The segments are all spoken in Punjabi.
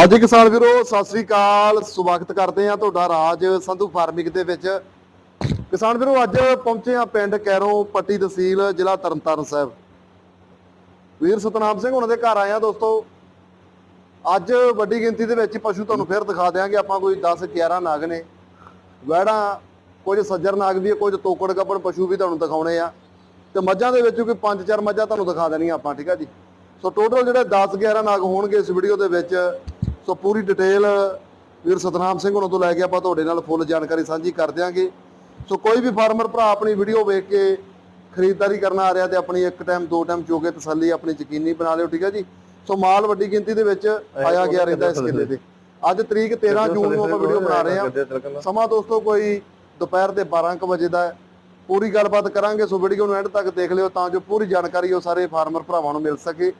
ਅੱਜ ਕਿਸਾਨ ਵੀਰੋ ਸਤਿ ਸ੍ਰੀ ਅਕਾਲ। ਸਵਾਗਤ ਕਰਦੇ ਆ ਤੁਹਾਡਾ ਰਾਜ ਸੰਧੂ ਫਾਰਮਿੰਗ ਦੇ ਵਿੱਚ। ਕਿਸਾਨ ਵੀਰੋ ਅੱਜ ਪਹੁੰਚੇ ਆ ਪਿੰਡ ਕੈਰੋਂ ਪੱਟੀ ਤਹਿਸੀਲ ਜ਼ਿਲ੍ਹਾ ਤਰਨਤਾਰਨ ਸਾਹਿਬ। ਵੀਰ ਸਤਨਾਮ ਸਿੰਘ ਉਹਨਾਂ ਦੇ ਘਰ ਆਏ ਆ ਦੋਸਤੋ। ਅੱਜ ਵੱਡੀ ਗਿਣਤੀ ਦੇ ਵਿੱਚ ਪਸ਼ੂ ਤੁਹਾਨੂੰ ਫਿਰ ਦਿਖਾ ਦਿਆਂਗੇ। ਆਪਾਂ ਕੋਈ 10 11 ਨਾਗ ਨੇ। ਵਹਿੜਾਂ ਕੁਝ ਸੱਜਰ ਨਾਗ ਵੀ ਆ, ਕੁਝ ਤੋਕੜ ਗੱਪਣ ਪਸ਼ੂ ਵੀ ਤੁਹਾਨੂੰ ਦਿਖਾਉਣੇ ਆ। ਤੇ ਮੱਝਾਂ ਦੇ ਵਿੱਚ ਕੋਈ 5-4 ਮੱਝਾਂ ਤੁਹਾਨੂੰ ਦਿਖਾ ਦੇਣੀਆਂ ਆਪਾਂ ਠੀਕ ਆ ਜੀ। ਸੋ ਟੋਟਲ ਜਿਹੜੇ 10 11 ਨਾਗ ਹੋਣਗੇ ਇਸ ਵੀਡੀਓ ਦੇ ਵਿੱਚ ਸੋ ਪੂਰੀ ਡਿਟੇਲ ਵੀਰ ਸਤਨਾਮ ਸਿੰਘ ਉਹਨਾਂ ਤੋਂ ਲੈ ਕੇ ਆਪਾਂ ਤੁਹਾਡੇ ਨਾਲ ਫੁੱਲ ਜਾਣਕਾਰੀ ਸਾਂਝੀ ਕਰ ਦਿਆਂਗੇ। ਸੋ ਕੋਈ ਵੀ ਫਾਰਮਰ ਭਰਾ ਆਪਣੀ ਵੀਡੀਓ ਵੇਖ ਕੇ ਖਰੀਦਦਾਰੀ ਕਰਨ ਆ ਰਿਹਾ ਤੇ ਆਪਣੀ ਇੱਕ ਟਾਈਮ ਦੋ ਟਾਈਮ ਚੋਕੇ ਤਸੱਲੀ ਆਪਣੀ ਯਕੀਨੀ ਬਣਾ ਲਿਓ ਠੀਕ ਹੈ ਜੀ? ਸੋ ਮਾਲ ਵੱਡੀ ਗਿਣਤੀ ਦੇ ਵਿੱਚ ਆਇਆ ਗਿਆ ਰਹਿੰਦਾ ਇਸ ਕਿੱਲੇ ਤੇ। ਅੱਜ ਤਰੀਕ 13 ਜੂਨ ਨੂੰ ਆਪਾਂ ਵੀਡੀਓ ਬਣਾ ਰਹੇ ਹਾਂ। ਸਮਾਂ ਦੋਸਤੋ ਕੋਈ ਦੁਪਹਿਰ ਦੇ 12 ਕੁ ਵਜੇ ਦਾ ਪੂਰੀ ਗੱਲਬਾਤ ਕਰਾਂਗੇ ਸੋ ਵੀਡੀਓ ਨੂੰ ਐਂਡ ਤੱਕ ਦੇਖ ਲਿਓ ਤਾਂ ਜੋ ਪੂਰੀ ਜਾਣਕਾਰੀ ਉਹ ਸਾਰੇ ਫਾਰਮਰ ਭਰਾਵਾਂ ਨੂੰ ਮਿਲ ਸਕੇ।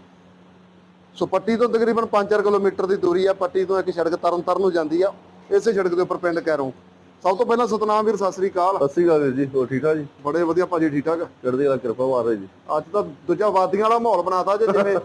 ਸੋ ਪੱਟੀ ਤੋਂ ਤਕਰੀਬਨ 5-4 ਕਿਲੋਮੀਟਰ ਦੀ ਦੂਰੀ ਆ। ਪੱਟੀ ਤੋਂ ਇੱਕ ਸੜਕ ਤਰਨਤਾਰਨ ਨੂੰ ਜਾਂਦੀ ਆ। ਇਸੇ ਸੜਕ ਦੇ ਉੱਪਰ ਪਿੰਡ ਕੈਰੋਂ। ਸਭ ਤੋਂ ਪਹਿਲਾਂ ਸਤਨਾਮ ਵੀਰ ਸਤਿ ਸ੍ਰੀ ਅਕਾਲ। ਸਤਿ ਸ਼੍ਰੀ ਅਕਾਲ ਵੀਰ ਜੀ ਹੋਰ ਠੀਕ ਠਾਕ ਜੀ? ਬੜੇ ਵਧੀਆ ਭਾਜੀ ਠੀਕ ਠਾਕ? ਚੜ੍ਹਦੀ ਕਲਾ ਕਿਰਪਾ ਮਾਰੇ ਜੀ। ਅੱਜ ਤਾਂ ਦੂਜਾ ਵਾਦੀਆਂ ਵਾਲਾ ਮਾਹੌਲ ਬਣਾਤਾ ਜੇ ਜਿਵੇਂ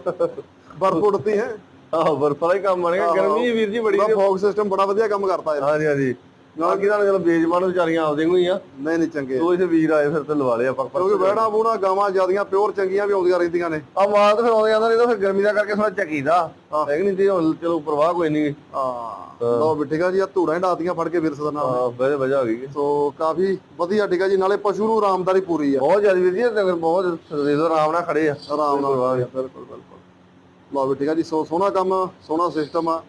ਬਰਫ ਉੱਡਦੀ ਹੈ। ਆਹ ਬਰਫ ਵਾਲਾ ਹੀ ਕੰਮ ਬਣ ਗਿਆ। ਗਰਮੀ ਵੀਰ ਜੀ ਬੜੀ ਉਹਦਾ ਫੌਗ ਸਿਸਟਮ ਬੜਾ ਵਧੀਆ ਕੰਮ ਕਰਤਾ ਯਾਰ ਹਾਂਜੀ ਹਾਂਜੀ। ਨਾਲ ਕੀ ਨਾਲ ਚਲੋ ਬੇਜਮਾਨ ਵਿਚਾਰੀਆਂ ਆਉਂਦੀਆਂ ਹੀ ਆ। ਨਹੀਂ ਨਹੀਂ ਚੰਗੇ। ਉਹ ਇਥੇ ਵੀਰ ਆਏ ਫਿਰ ਤੇ ਲਵਾ ਲਿਆ ਆਪਾਂ ਕਿਉਂਕਿ ਵਹਿਣਾ ਬੂਣਾ ਗਾਵਾਂ ਜਿਆਦੀਆਂ ਪਿਓਰ ਚੰਗੀਆਂ ਵੀ ਆਉਂਦੀਆਂ ਰਹਿੰਦੀਆਂ ਨੇ। ਆ ਮਾਲ ਤਾਂ ਫਿਰ ਆਉਂਦੇ ਜਾਂਦਾ ਨਹੀਂ ਤਾਂ ਫਿਰ ਗਰਮੀ ਦਾ ਕਰਕੇ ਥੋੜਾ ਚੱਕੀਦਾ ਹਾਂ। ਕਿ ਨਹੀਂ ਤੇ ਹੁਣ ਚਲੋ ਪ੍ਰਵਾਹ ਕੋਈ ਨਹੀਂ। ਹਾਂ। ਠੀਕ ਆ ਜੀ ਆ ਧੂੜਾਂ ਹੀ ਡਾਤੀਆਂ ਫੜ ਕੇ ਵੀਰ ਸਤਨਾਮ ਆ ਬੜੇ ਵਜਾ ਹੋ ਗਈ ਸੋ ਕਾਫੀ ਵਧੀਆ ਠੀਕ ਆ ਜੀ ਨਾਲੇ ਪਸ਼ੂ ਨੂੰ ਆਰਾਮਦਾਰੀ ਪੂਰੀ ਆ। ਬਹੁਤ ਜ਼ਿਆਦਾ ਵੀਰ ਜੀ ਤੇ ਬਹੁਤ ਰੇਜ਼ੋ ਆਰਾਮ ਨਾਲ ਖੜੇ ਆ। ਆਰਾਮ ਨਾਲ ਬਿਲਕੁਲ ਬਿਲਕੁਲ। ਠੀਕ ਆ ਜੀ ਸੋ ਸੋਹਣਾ ਕੰਮ ਸੋਹਣਾ ਸਿਸਟਮ ਆ।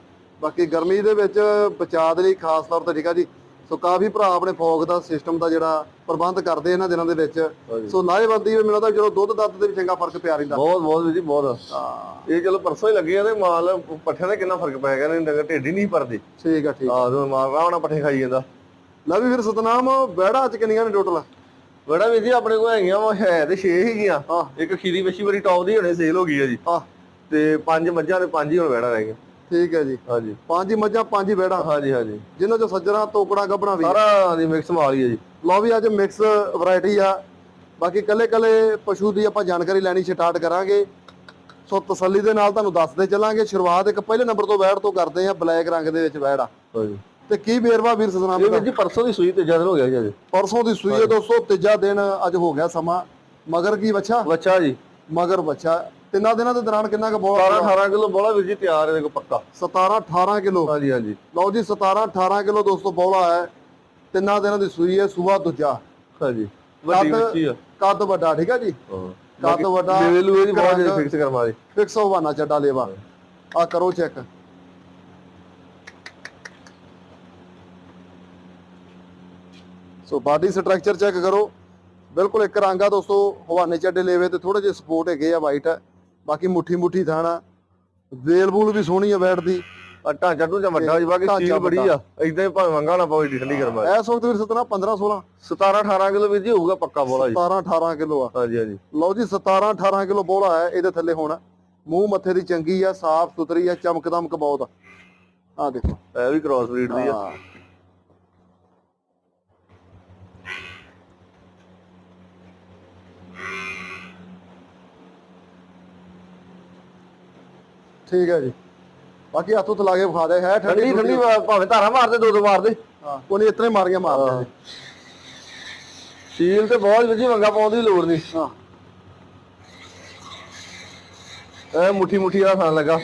ਬਾਕੀ ਗਰਮੀ ਦੇ ਵਿੱਚ ਬਚਾਅ ਦੇ ਲਈ ਖਾਸ ਤੌਰ ਤੇ ਠੀਕ ਆ ਜੀ। ਸੋ ਕਾਫੀ ਭਰਾ ਆਪਣੇ ਫੌਗ ਦਾ ਸਿਸਟਮ ਦਾ ਜਿਹੜਾ ਪ੍ਰਬੰਧ ਕਰਦੇ ਇਹਨਾਂ ਦਿਨਾਂ ਦੇ ਵਿੱਚ। ਸੋ ਲਾਹੇਵੰਦੀ ਵੀ ਮਿਲਦਾ ਜਦੋਂ ਦੁੱਧ ਦੱਧ ਦੇ ਵੀ ਚੰਗਾ ਫ਼ਰਕ ਪਿਆ ਰਹਿੰਦਾ। ਬਹੁਤ ਬਹੁਤ ਜੀ ਬਹੁਤ। ਹਾਂ। ਇਹ ਚਲੋ ਪਰਸੋਂ ਹੀ ਲੱਗੇ ਆ ਤੇ ਮਾਲ ਪੱਠਿਆਂ ਦਾ ਕਿੰਨਾ ਫ਼ਰਕ ਪੈ ਗਿਆ ਨੇ ਡੰਗਰ ਢਿੱਡ ਹੀ ਨਹੀਂ ਭਰਦੇ। ਠੀਕ ਆ ਠੀਕ। ਆਹ ਤੇ ਮਾਲ ਰਾਵਣਾ ਪੱਠੇ ਖਾਈ ਜਾਂਦਾ। ਲੈ ਵੀ ਫਿਰ ਸਤਨਾਮ ਬਹਿੜਾ ਚ ਕਿੰਨੀਆਂ ਨੇ ਟੋਟਲ ਬੜਾ ਵੀਰ ਜੀ ਆਪਣੇ ਕੋਲ ਹੈਗੀਆਂ ਵਾ ਹੈ ਤੇ 6 ਹੈਗੀਆਂ। ਹਾਂ। ਇੱਕ ਖੀਰੀ ਵੱਛੀ ਬੜੀ ਟੌਪ ਦੀ ਹੁਣੇ ਸੇਲ ਹੋ ਗਈ ਆ ਜੀ। ਆ ਤੇ ਪੰਜ ਮੱਝਾਂ ਤੇ ਪੰਜ ਹੀ ਹੁਣ ਬੈੜਾ ਰਹਿ ਗਏ ਠੀਕ ਹੈ ਜੀ। ਹਾਂਜੀ। ਪੰਜ ਹੀ ਮੱਝਾਂ ਪੰਜ ਹੀ ਹਾਂਜੀ ਹਾਂਜੀ। ਜਿਨ੍ਹਾਂ ਚੋਂ ਸੱਜਣਾ ਤੋਕੜਾ ਗੱਬਣਾ ਵੀ ਸਾਰਾ ਦੀ ਮਿਕਸ ਮਾਲ ਹੀ ਆ ਜੀ। ਲਓ ਵੀ ਅੱਜ ਮਿਕਸ ਵੈਰਾਈਟੀ ਆ। ਬਾਕੀ ਕੱਲੇ ਕੱਲੇ ਪਸ਼ੂ ਦੀ ਆਪਾਂ ਜਾਣਕਾਰੀ ਲੈਣੀ ਸਟਾਰਟ ਕਰਾਂਗੇ। ਸੋ ਤਸੱਲੀ ਦੇ ਨਾਲ ਤੁਹਾਨੂੰ ਦੱਸਦੇ ਚੱਲਾਂਗੇ। ਸ਼ੁਰੂਆਤ ਇੱਕ ਪਹਿਲੇ ਨੰਬਰ ਤੋਂ ਵੈੜ ਤੋਂ ਕਰਦੇ ਆ ਬਲੈਕ ਰੰਗ ਦੇ ਵਿੱਚ ਵੈੜ ਆ। ਹਾਂਜੀ। ਤੇ ਕੀ ਬੇਰਵਾ ਵੀਰ ਸਤਨਾਮ ਵੀਰ ਜੀ ਪਰਸੋਂ ਦੀ ਸੂਈ ਤੇ ਦਿਨ ਹੋ ਗਿਆ ਜੀ ਅੱਜ। ਪਰਸੋਂ ਦੀ ਸੂਈ ਹੈ ਦੋਸਤੋ ਤੀਜਾ ਦਿਨ ਅੱਜ ਹੋ ਗਿਆ ਸਮਾਂ। ਮਗਰ ਕੀ ਬੱਚਾ ਬੱਚਾ ਜੀ। ਮਗਰ ਬੱਚਾ ਤਿੰਨਾਂ ਦਿਨਾਂ ਦੇ ਦੌਰਾਨ ਕਿੰਨਾ ਕੁ ਬੋਲ 17 18 ਕਿਲੋ ਬੋਲਾ ਵੀਰ ਜੀ ਤਿਆਰ ਹੈ ਦੇਖੋ ਪੱਕਾ। 17 18 ਕਿਲੋ। ਹਾਂਜੀ ਹਾਂਜੀ। ਲਓ ਜੀ 17 18 ਕਿਲੋ ਦੋਸਤੋ ਬੌਲਾ ਹੈ। ਤਿੰਨਾਂ ਦਿਨਾਂ ਦੀ ਸੂਈ ਹੈ ਸੂਆ ਦੂਜਾ। ਹਾਂਜੀ ਵੱਡੀ ਕੱਦ- ਬੱਚੀ ਆ। ਕੱਦ ਵੱਡਾ ਠੀਕ ਹੈ ਜੀ? ਹਾਂ। ਕੱਦ ਵੱਡਾ ਲੈਵਲ ਲੂਏ ਜੀ ਬਹੁਤ ਰੰਗ- ਫਿਕਸ ਕਰਮਾ ਜੀ ਫਿਕਸ ਹੋਵਾਨਾ ਚੱਡਾ ਲੇਵਾ। ਆ ਕਰੋ check so body structure check ਕਰੋ। ਬਿਲਕੁਲ ਇੱਕ ਰੰਗਾ ਦੋਸਤੋ ਹਵਾਨੇ ਚੱਡੇ ਲੇਵੇ ਤੇ ਥੋੜੇ ਜਿਹੇ ਸਪੋਰਟ ਹੈਗੇ ਆ ਵਾਈਟ ਬਾਕੀ ਮੁੱਠੀ ਮੁੱਠੀ ਥਾਣਾ। ਵੇਲ ਬੂਲ ਵੀ ਸੋਹਣੀ ਆ ਬੈਠਦੀ ਆ ਢਾਂਚਾ ਢੂੰਚਾ ਵੱਡਾ ਜੀ ਬਾਕੀ ਢਾਂਚਾ ਚੀਜ਼ ਬੜੀ ਆ। ਇਦਾਂ ਹੀ ਭਾਵੇਂ ਮੰਗਾ ਨਾ ਪਾਵੇ ਠੰਡੀ ਕਰਮਾ ਇਸ ਵਕਤ ਵੀਰ ਸਤਨਾ 15 16 17 18 ਕਿਲੋ ਵੀਰ ਜੀ ਹੋਊਗਾ ਪੱਕਾ ਬੋਲਾ ਜੀ। 17 18 ਕਿਲੋ ਆ। ਹਾਂਜੀ ਹਾਂਜੀ। ਲਓ ਜੀ 17 18 ਕਿਲੋ ਬੋਲਾ ਹੈ ਇਹਦੇ ਥੱਲੇ ਹੋਣਾ। ਮੂੰਹ ਮੱਥੇ ਦੀ ਚੰਗੀ ਆ ਸਾਫ਼ ਸੁਥਰੀ ਆ ਚਮਕ ਦਮਕ ਬਹੁਤ ਆ। ਆ ਦੇਖੋ। ਇਹ ਵੀ ਕ੍ਰਾਸ ਬਰੀਡ ਦੀ ਆ। ਠੀਕ ਹੈ ਜੀ। ਬਾਕੀ ਹੱਥੋਂ ਤੋਂ ਲਾ ਕੇ ਵਿਖਾ ਦੇ ਹੈ ਠੰਡੀ ਠੰਡੀ ਭਾਵੇਂ ਧਾਰਾ ਮਾਰਦੇ ਦੋ ਦੋ ਮਾਰਦੇ। ਹਾਂ। ਉਹਨੇ ਇਤਨੇ ਮਾਰੀਆਂ ਮਾਰਦੇ ਜੀ। ਸੀਲ ਤੇ ਬਹੁਤ ਜੀ ਮੰਗਾ ਪਾਉਣ ਦੀ ਲੋੜ ਨਹੀਂ ਹਾਂ। ਐ ਮੁੱਠੀ ਮੁੱਠੀ ਆ ਖਾਣ ਲੱਗਾ।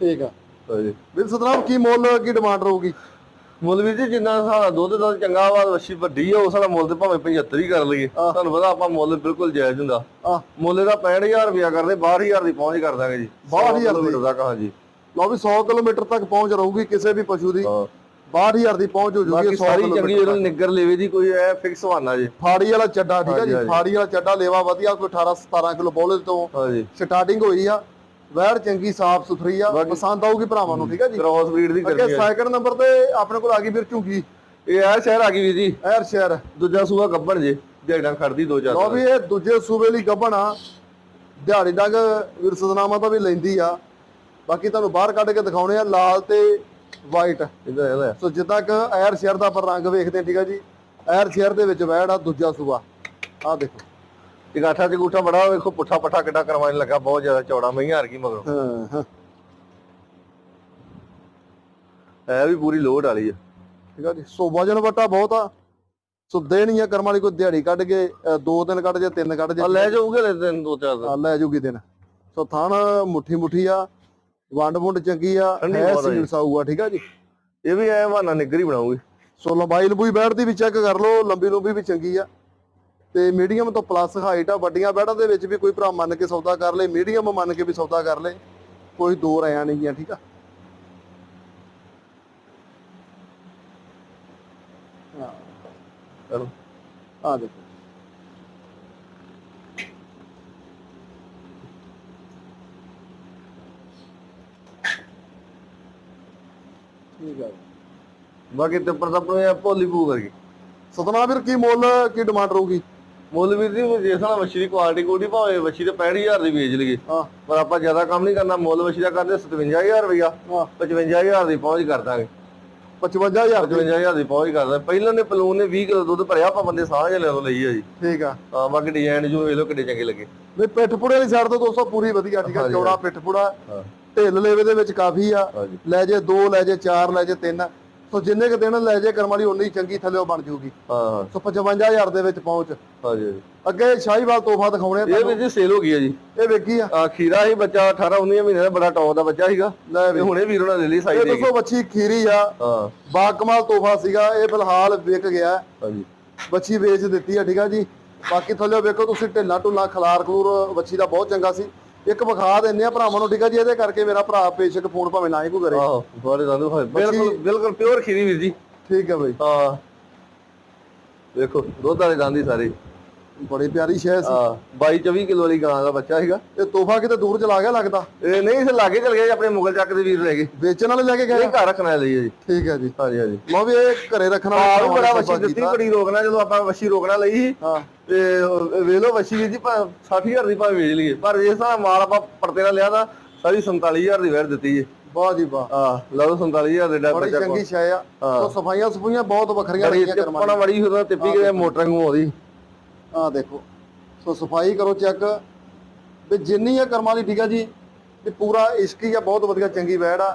ਠੀਕ ਆ। ਹਾਂਜੀ। ਬਿਲ ਸਤਨਾਮ ਕੀ ਮੁੱਲ ਕੀ ਡਿਮਾਂਡ ਰਹੂਗੀ? ਮੁੱਲ ਵੀਰ ਜੀ ਜਿੰਨਾ ਸਾਡਾ ਦੁੱਧ ਦਾ ਚੰਗਾ ਵਾ ਵੱਛੀ ਵੱਡੀ ਆ ਉਸ ਦਾ ਮੁੱਲ ਤੇ ਭਾਵੇਂ 75 ਹੀ ਕਰ ਲਈਏ। ਤੁਹਾਨੂੰ ਪਤਾ ਆਪਾਂ ਮੁੱਲ ਬਿਲਕੁਲ ਜਾਇਜ਼ ਹੁੰਦਾ। ਆ ਮੁੱਲ ਦਾ 65000 ਰੁਪਇਆ ਕਰਦੇ 62000 ਦੀ ਪਹੁੰਚ ਕਰ ਦਾਂਗੇ ਜੀ। 62,000 ਦੀ। ਤੱਕ ਹਾਂਜੀ। ਲਓ ਵੀ 100 ਕਿਲੋਮੀਟਰ ਤੱਕ ਪਹੁੰਚ ਰਹੂਗੀ ਕਿਸੇ ਵੀ ਪਸ਼ੂ ਦੀ। ਹਾਂ। 62000 ਦੀ ਪਹੁੰਚ ਹੋ ਜੂਗੀ ਬਾਕੀ 100 ਸਾਰੀ ਚੰਗੀ ਇਹਨਾਂ ਨਿੱਗਰ ਲੇਵੇ ਦੀ ਕੋਈ ਐ ਫਿਕਸ ਬਹਾਨਾ ਜੀ। ਫਾੜੀ ਵਾਲਾ ਚੱਡਾ ਠੀਕ ਹੈ ਹਾਂਜੀ, ਜੀ। ਫਾੜੀ ਵਾਲਾ ਚੱਡਾ ਲੇਵਾ ਵਧੀਆ ਕੋਈ 18 17 ਕਿਲੋ ਬੋਲੇ ਤੋਂ ਸਟਾਰਟਿੰਗ ਹੋਈ ਆ। ਵੈੜ ਚੰਗੀ ਸਾਫ਼ ਸੁਥਰੀ ਆ ਪਸੰਦ ਆਊਗੀ ਭਰਾਵਾਂ ਨੂੰ ਠੀਕ ਹੈ ਜੀ? ਕ੍ਰਾਸ ਬਰੀਡ ਦੀ ਕਰਨੀ ਹੈ ਸੈਕੰਡ ਨੰਬਰ ਤੇ ਆਪਣੇ ਕੋਲ ਆ ਗਈ ਵੀਰ ਝੁੰਗੀ। ਇਹ ਐ ਸ਼ਹਿਰ ਆ ਗਈ ਵੀਰ ਜੀ। ਐਰ ਸ਼ਹਿਰ। ਦੂਜਾ ਸੂਆ ਗੱਬਣ ਜੇ ਦਿਹਾੜਾਂ ਖੜਦੀ ਦੋ ਚਾਰ ਲਓ ਵੀ ਇਹ ਦੂਜੇ ਸੂਬੇ ਲਈ ਗੱਭਣ ਆ। ਦਿਹਾੜੀ ਡੰਗ ਵੀਰ ਸਦਨਾਮਾ ਤਾਂ ਵੀ ਲੈਂਦੀ ਆ। ਬਾਕੀ ਤੁਹਾਨੂੰ ਬਾਹਰ ਕੱਢ ਕੇ ਦਿਖਾਉਣੇ ਆ ਲਾਲ ਤੇ ਵਾਈਟ ਇਹਦਾ ਇਹਦਾ ਸੋ ਜਿੱਦਾਂ ਕਿ ਐਰ ਸ਼ਹਿਰ ਦਾ ਆਪਾਂ ਰੰਗ ਵੇਖਦੇ ਠੀਕ ਆ ਜੀ? ਐਰ ਸ਼ਹਿਰ ਦੇ ਵਿੱਚ ਵੈੜ ਆ ਦੂਜਾ ਸੂਆ। ਆ ਦੇਖੋ। ਟਿਕਾਠਾ ਟਿਕੂਠਾ ਬੜਾ ਵੇਖੋ ਪੁੱਠਾ ਪੱਠਾ ਕਿੱਡਾ ਕਰਵਾਉਣ ਲੱਗਾ ਬਹੁਤ ਜ਼ਿਆਦਾ ਚੌੜਾ ਮਈਆਂ ਹਰ ਗਈ ਮਗਰੋਂ। ਹਾਂ ਹਾਂ। ਹੈ ਵੀ ਪੂਰੀ ਲੋਡ ਵਾਲੀ ਆ। ਠੀਕ ਆ ਜੀ ਸੋ ਵਜਨ ਵਟਾ ਬਹੁਤ ਆ। ਸੋ ਦੇਣੀ ਆ ਕਰਮ ਵਾਲੀ ਕੋਈ ਦਿਹਾੜੀ ਕੱਢ ਕੇ ਅ, ਦੋ ਦਿਨ ਕੱਢ ਜੇ ਤਿੰਨ ਕੱਢ ਜੇ। ਆ ਲੈ ਜਾਊਗੇ ਲੈ ਦਿਨ ਦੋ ਚਾਰ ਦਿਨ? ਆ ਲੈ ਜੂਗੀ ਦਿਨ। ਸੋ ਥਾਣ ਮੁੱਠੀ ਮੁੱਠੀ ਆ ਵੰਡ ਵੁੰਡ ਚੰਗੀ ਆ ਠੰਡੀ ਹੈ ਬਹੁਤ ਆ ਜੀ। ਸੀਲ ਸਾਊ ਆ ਠੀਕ ਆ ਜੀ। ਇਹ ਵੀ ਐ ਬਹਾਨਾ ਨਿੱਗਰ ਹੀ ਬਣਾਉਂਗੇ ਸੋ ਲੰਬਾਈ ਲੰਬੂਈ ਬੈਠ ਦੀ ਵੀ ਚੈੱਕ ਕਰ ਲਓ ਲੰਬੀ ਲੰਬੀ ਵੀ ਚੰਗੀ ਆ। ਤੇ ਮੀਡੀਅਮ ਤੋਂ ਪਲੱਸ ਹਾਈਟ ਆ, ਵੱਡੀਆਂ ਬੈੜਾਂ ਦੇ ਵਿੱਚ ਵੀ ਕੋਈ ਭਰਾ ਮੰਨ ਕੇ ਸੌਦਾ ਕਰ ਲੇ ਮੀਡੀਅਮ ਮੰਨ ਕੇ ਵੀ ਸੌਦਾ ਕਰ ਲੇ, ਕੋਈ ਦੋ ਰਾਇਆਂ ਨਹੀਂ ਆ ਠੀਕ ਆ? ਚਲੋ, ਆ ਦੇਖੋ। ਠੀਕ ਆ। ਬਾਕੀ ਤੇ ਪਰ ਆਪਣੇ ਆ ਭੋਲੀ ਭੂ ਕਰਕੇ ਸਤਨਾਮ ਵੀਰ, ਕੀ ਮੁੱਲ, ਕੀ ਡਿਮਾਂਡ ਰਹੂਗੀ? ਮੁੱਲ ਵੀਰ ਜੀ ਜੇ ਸਾਲਾ ਮੱਛੀ ਦੀ ਕੁਆਲਿਟੀ ਕੋਡੀ ਭਾਵੇਂ ਮੱਛੀ ਤੇ 65000 ਦੀ ਵੇਚ ਲਈਏ। ਹਾਂ। ਪਰ ਆਪਾਂ ਜ਼ਿਆਦਾ ਕੰਮ ਨਹੀਂ ਕਰਨਾ ਮੁੱਲ ਮੱਛੀ ਦਾ ਕਰਦੇ 57000 ਰੁਪਇਆ ਹਾਂ। 55000 ਦੀ ਪਹੁੰਚ ਕਰ ਦਾਂਗੇ। 55000 ਦੀ। 55000 ਦੀ ਪਹੁੰਚ ਕਰ ਦਾਂਗੇ। ਪਹਿਲਾਂ ਨੇ ਪਲੂਨ ਨੇ 20 ਕਿਲੋ ਦੁੱਧ ਭਰਿਆ ਆਪਾਂ ਬੰਦੇ ਸਾਂਝ ਲੈ ਤੋਂ ਲਈ ਆ ਜੀ। ਠੀਕ ਆ। ਹਾਂ ਬਾਕੀ ਡਿਜ਼ਾਈਨ ਜੋ ਵੇਖ ਲਓ ਕਿੱਡੇ ਚੰਗੇ ਲੱਗੇ। ਵੀ ਪਿੱਠ ਪੁੜੇ ਵਾਲੀ ਸਾਈਡ ਤੋਂ ਦੋਸਤੋ ਪੂਰੀ ਵਧੀਆ ਠੀਕ ਆ। ਚੌੜਾ ਪਿੱਠ ਪੁੜਾ ਹਾਂ। ਢਿੱਲ ਲੇਵੇ ਦੇ ਵਿੱਚ ਕਾਫੀ ਆ। ਲੈ ਜੇ 2 ਲੈ ਜੇ 4 ਲੈ ਜੇ 3 ਸੋ ਜਿੰਨੇ ਕ ਦਿਨ ਲੈ ਜੇ ਕਰਮ ਵਾਲੀ ਉਨੀ ਚੰਗੀ ਥੱਲੇ ਬਣ ਜੂਗੀ। ਹਾਂ। ਹਾਂ ਸੋ 55000 ਦੇ ਵਿੱਚ ਪਹੁੰਚ। ਹਾਂਜੀ। ਅੱਗੇ ਸ਼ਾਹੀਵਾਲ ਤੋਹਫਾ ਦਿਖਾਉਣੇ ਆ ਇਹ ਵੀ ਜੀ ਸੇਲ ਹੋ ਗਈ ਆ ਜੀ। ਇਹ ਵੇਖੀ ਆ। ਖੀਰਾ ਸੀ ਬੱਚਾ 18 19 ਮਹੀਨੇ ਦਾ ਬੜਾ ਟੌਪ ਦਾ ਬੱਚਾ ਸੀਗਾ। ਲੈ ਤੇ ਹੁਣੇ ਵੀਰੋ ਨਾਲ ਲੈ ਲਈ ਸਾਈ ਇਹ ਦੇ ਕੇ ਦੱਸੋ ਬੱਚੀ ਖੀਰੀ ਆ। ਹਾਂ। ਬਾ ਕਮਾਲ ਤੋਹਫਾ ਸੀਗਾ। ਇਹ ਫਿਲਹਾਲ ਵਿਕ ਗਿਆ। ਹਾਂਜੀ। ਬੱਚੀ ਵੇਚ ਦਿੱਤੀ ਆ ਠੀਕ ਆ ਜੀ। ਬਾਕੀ ਥੱਲੇ ਵੇਖੋ ਤੁਸੀਂ ਢਿੱਲਾ ਢੁੱਲਾ ਖਲਾਰ ਖਲੂਰ ਬੱਚੀ ਦਾ ਬਹੁਤ ਚੰਗਾ ਸੀ। ਇੱਕ ਵਿਖਾ ਦਿੰਨੇ ਆ ਭਰਾਵਾਂ ਨੂੰ ਠੀਕ ਆ ਜੀ ਇਹਦੇ ਕਰਕੇ ਮੇਰਾ ਭਰਾ ਬੇਸ਼ੱਕ ਫੋਨ ਭਾਵੇਂ ਨਾ ਹੀ ਕੋ ਕਰੇ। ਆਹੋ ਬਾਰੇ ਦੰਦੂ ਹੋਏ ਬਿਲਕੁਲ ਬਿਲਕੁਲ ਪਿਓਰ ਖੀਰੀ ਵੀਰ ਜੀ। ਠੀਕ ਹੈ ਬਈ। ਹਾਂ। ਦੇਖੋ ਦੁੱਧ ਵਾਲੇ ਦੰਦ ਹੀ ਸਾਰੇ। ਬੜੀ ਪਿਆਰੀ ਸ਼ੈ ਸੀ। ਹਾਂ 22 24 ਕਿਲੋ ਵਾਲੀ ਗਾਂ ਦਾ ਬੱਚਾ ਸੀਗਾ। ਇਹ ਤੋਹਫਾ ਕਿਤੇ ਦੂਰ ਚਲਾ ਗਿਆ ਲੱਗਦਾ? ਇਹ ਨਹੀਂ ਇਸ ਲਾਗੇ ਚਲ ਗਏ ਜੀ, ਆਪਣੇ ਮੁਗਲ ਚੱਕ ਦੇ ਵੀਰ ਲੈ ਗਏ। ਵੇਚਣ ਵਾਲੇ ਲੈ ਕੇ ਗਏ? ਇਹ ਘਰ ਰੱਖਣਾ ਲਈ ਜੀ। ਠੀਕ ਹੈ ਜੀ। ਹਾਂਜੀ ਹਾਂਜੀ। ਲਓ ਵੀ ਇਹ ਘਰੇ ਰੱਖਣ ਆ ਵਾਲਾ ਵੀ ਬੜਾ ਵਸ਼ੀ ਦਿੱਤੀ ਕੀਤਾ। ਬੜੀ ਰੋਕਣਾ ਜਦੋਂ ਆਪਾਂ ਵਸ਼ੀ ਰੋਕਣਾ ਲਈ ਸੀ। ਹਾਂ। ਤੇ ਵੇਖ ਲਓ ਵਸ਼ੀ ਵੀਰ ਜੀ 60000 ਦੀ ਭਾਵੇਂ ਵੇਚ ਲਈਏ। ਪਰ ਜੇ ਹਿਸਾਬ ਮਾਲ ਆਪਾਂ ਪਰਤੇ ਨਾਲ ਲਿਆ ਤਾਂ ਸਾਰੀ 47000 ਦੀ ਵੈਰ ਦਿੱਤੀ ਜੀ। ਵਾਹ ਜੀ ਵਾਹ। ਆ ਲਓ 47000 ਦੇ ਡਾ ਬੜੀ ਚੰਗੀ ਸ਼ੈ ਆ। ਉਹ ਸਫਾਈਆਂ ਸਫੂਈਆਂ ਬਹੁਤ ਵੱਖਰੀਆਂ ਲੱਗੀਆਂ ਕਰਮਾਂ ਟਿੱਪਣਾ ਬੜੀ ਹੁੰਦਾ ਟਿੱਪੀ ਕੇ ਮੋਟਰ ਨੂੰ ਆਉਂਦੀ। ਆ ਦੇਖੋ। ਸੋ ਸਫ਼ਾਈ ਕਰੋ ਚੈੱਕ। ਵੀ ਜਿੰਨੀ ਆ ਕਰਮਾਂ ਦੀ ਠੀਕ ਆ ਜੀ ਤੇ ਪੂਰਾ ਇਸ਼ਕੀ ਆ ਬਹੁਤ ਵਧੀਆ ਚੰਗੀ ਵੈੜ ਆ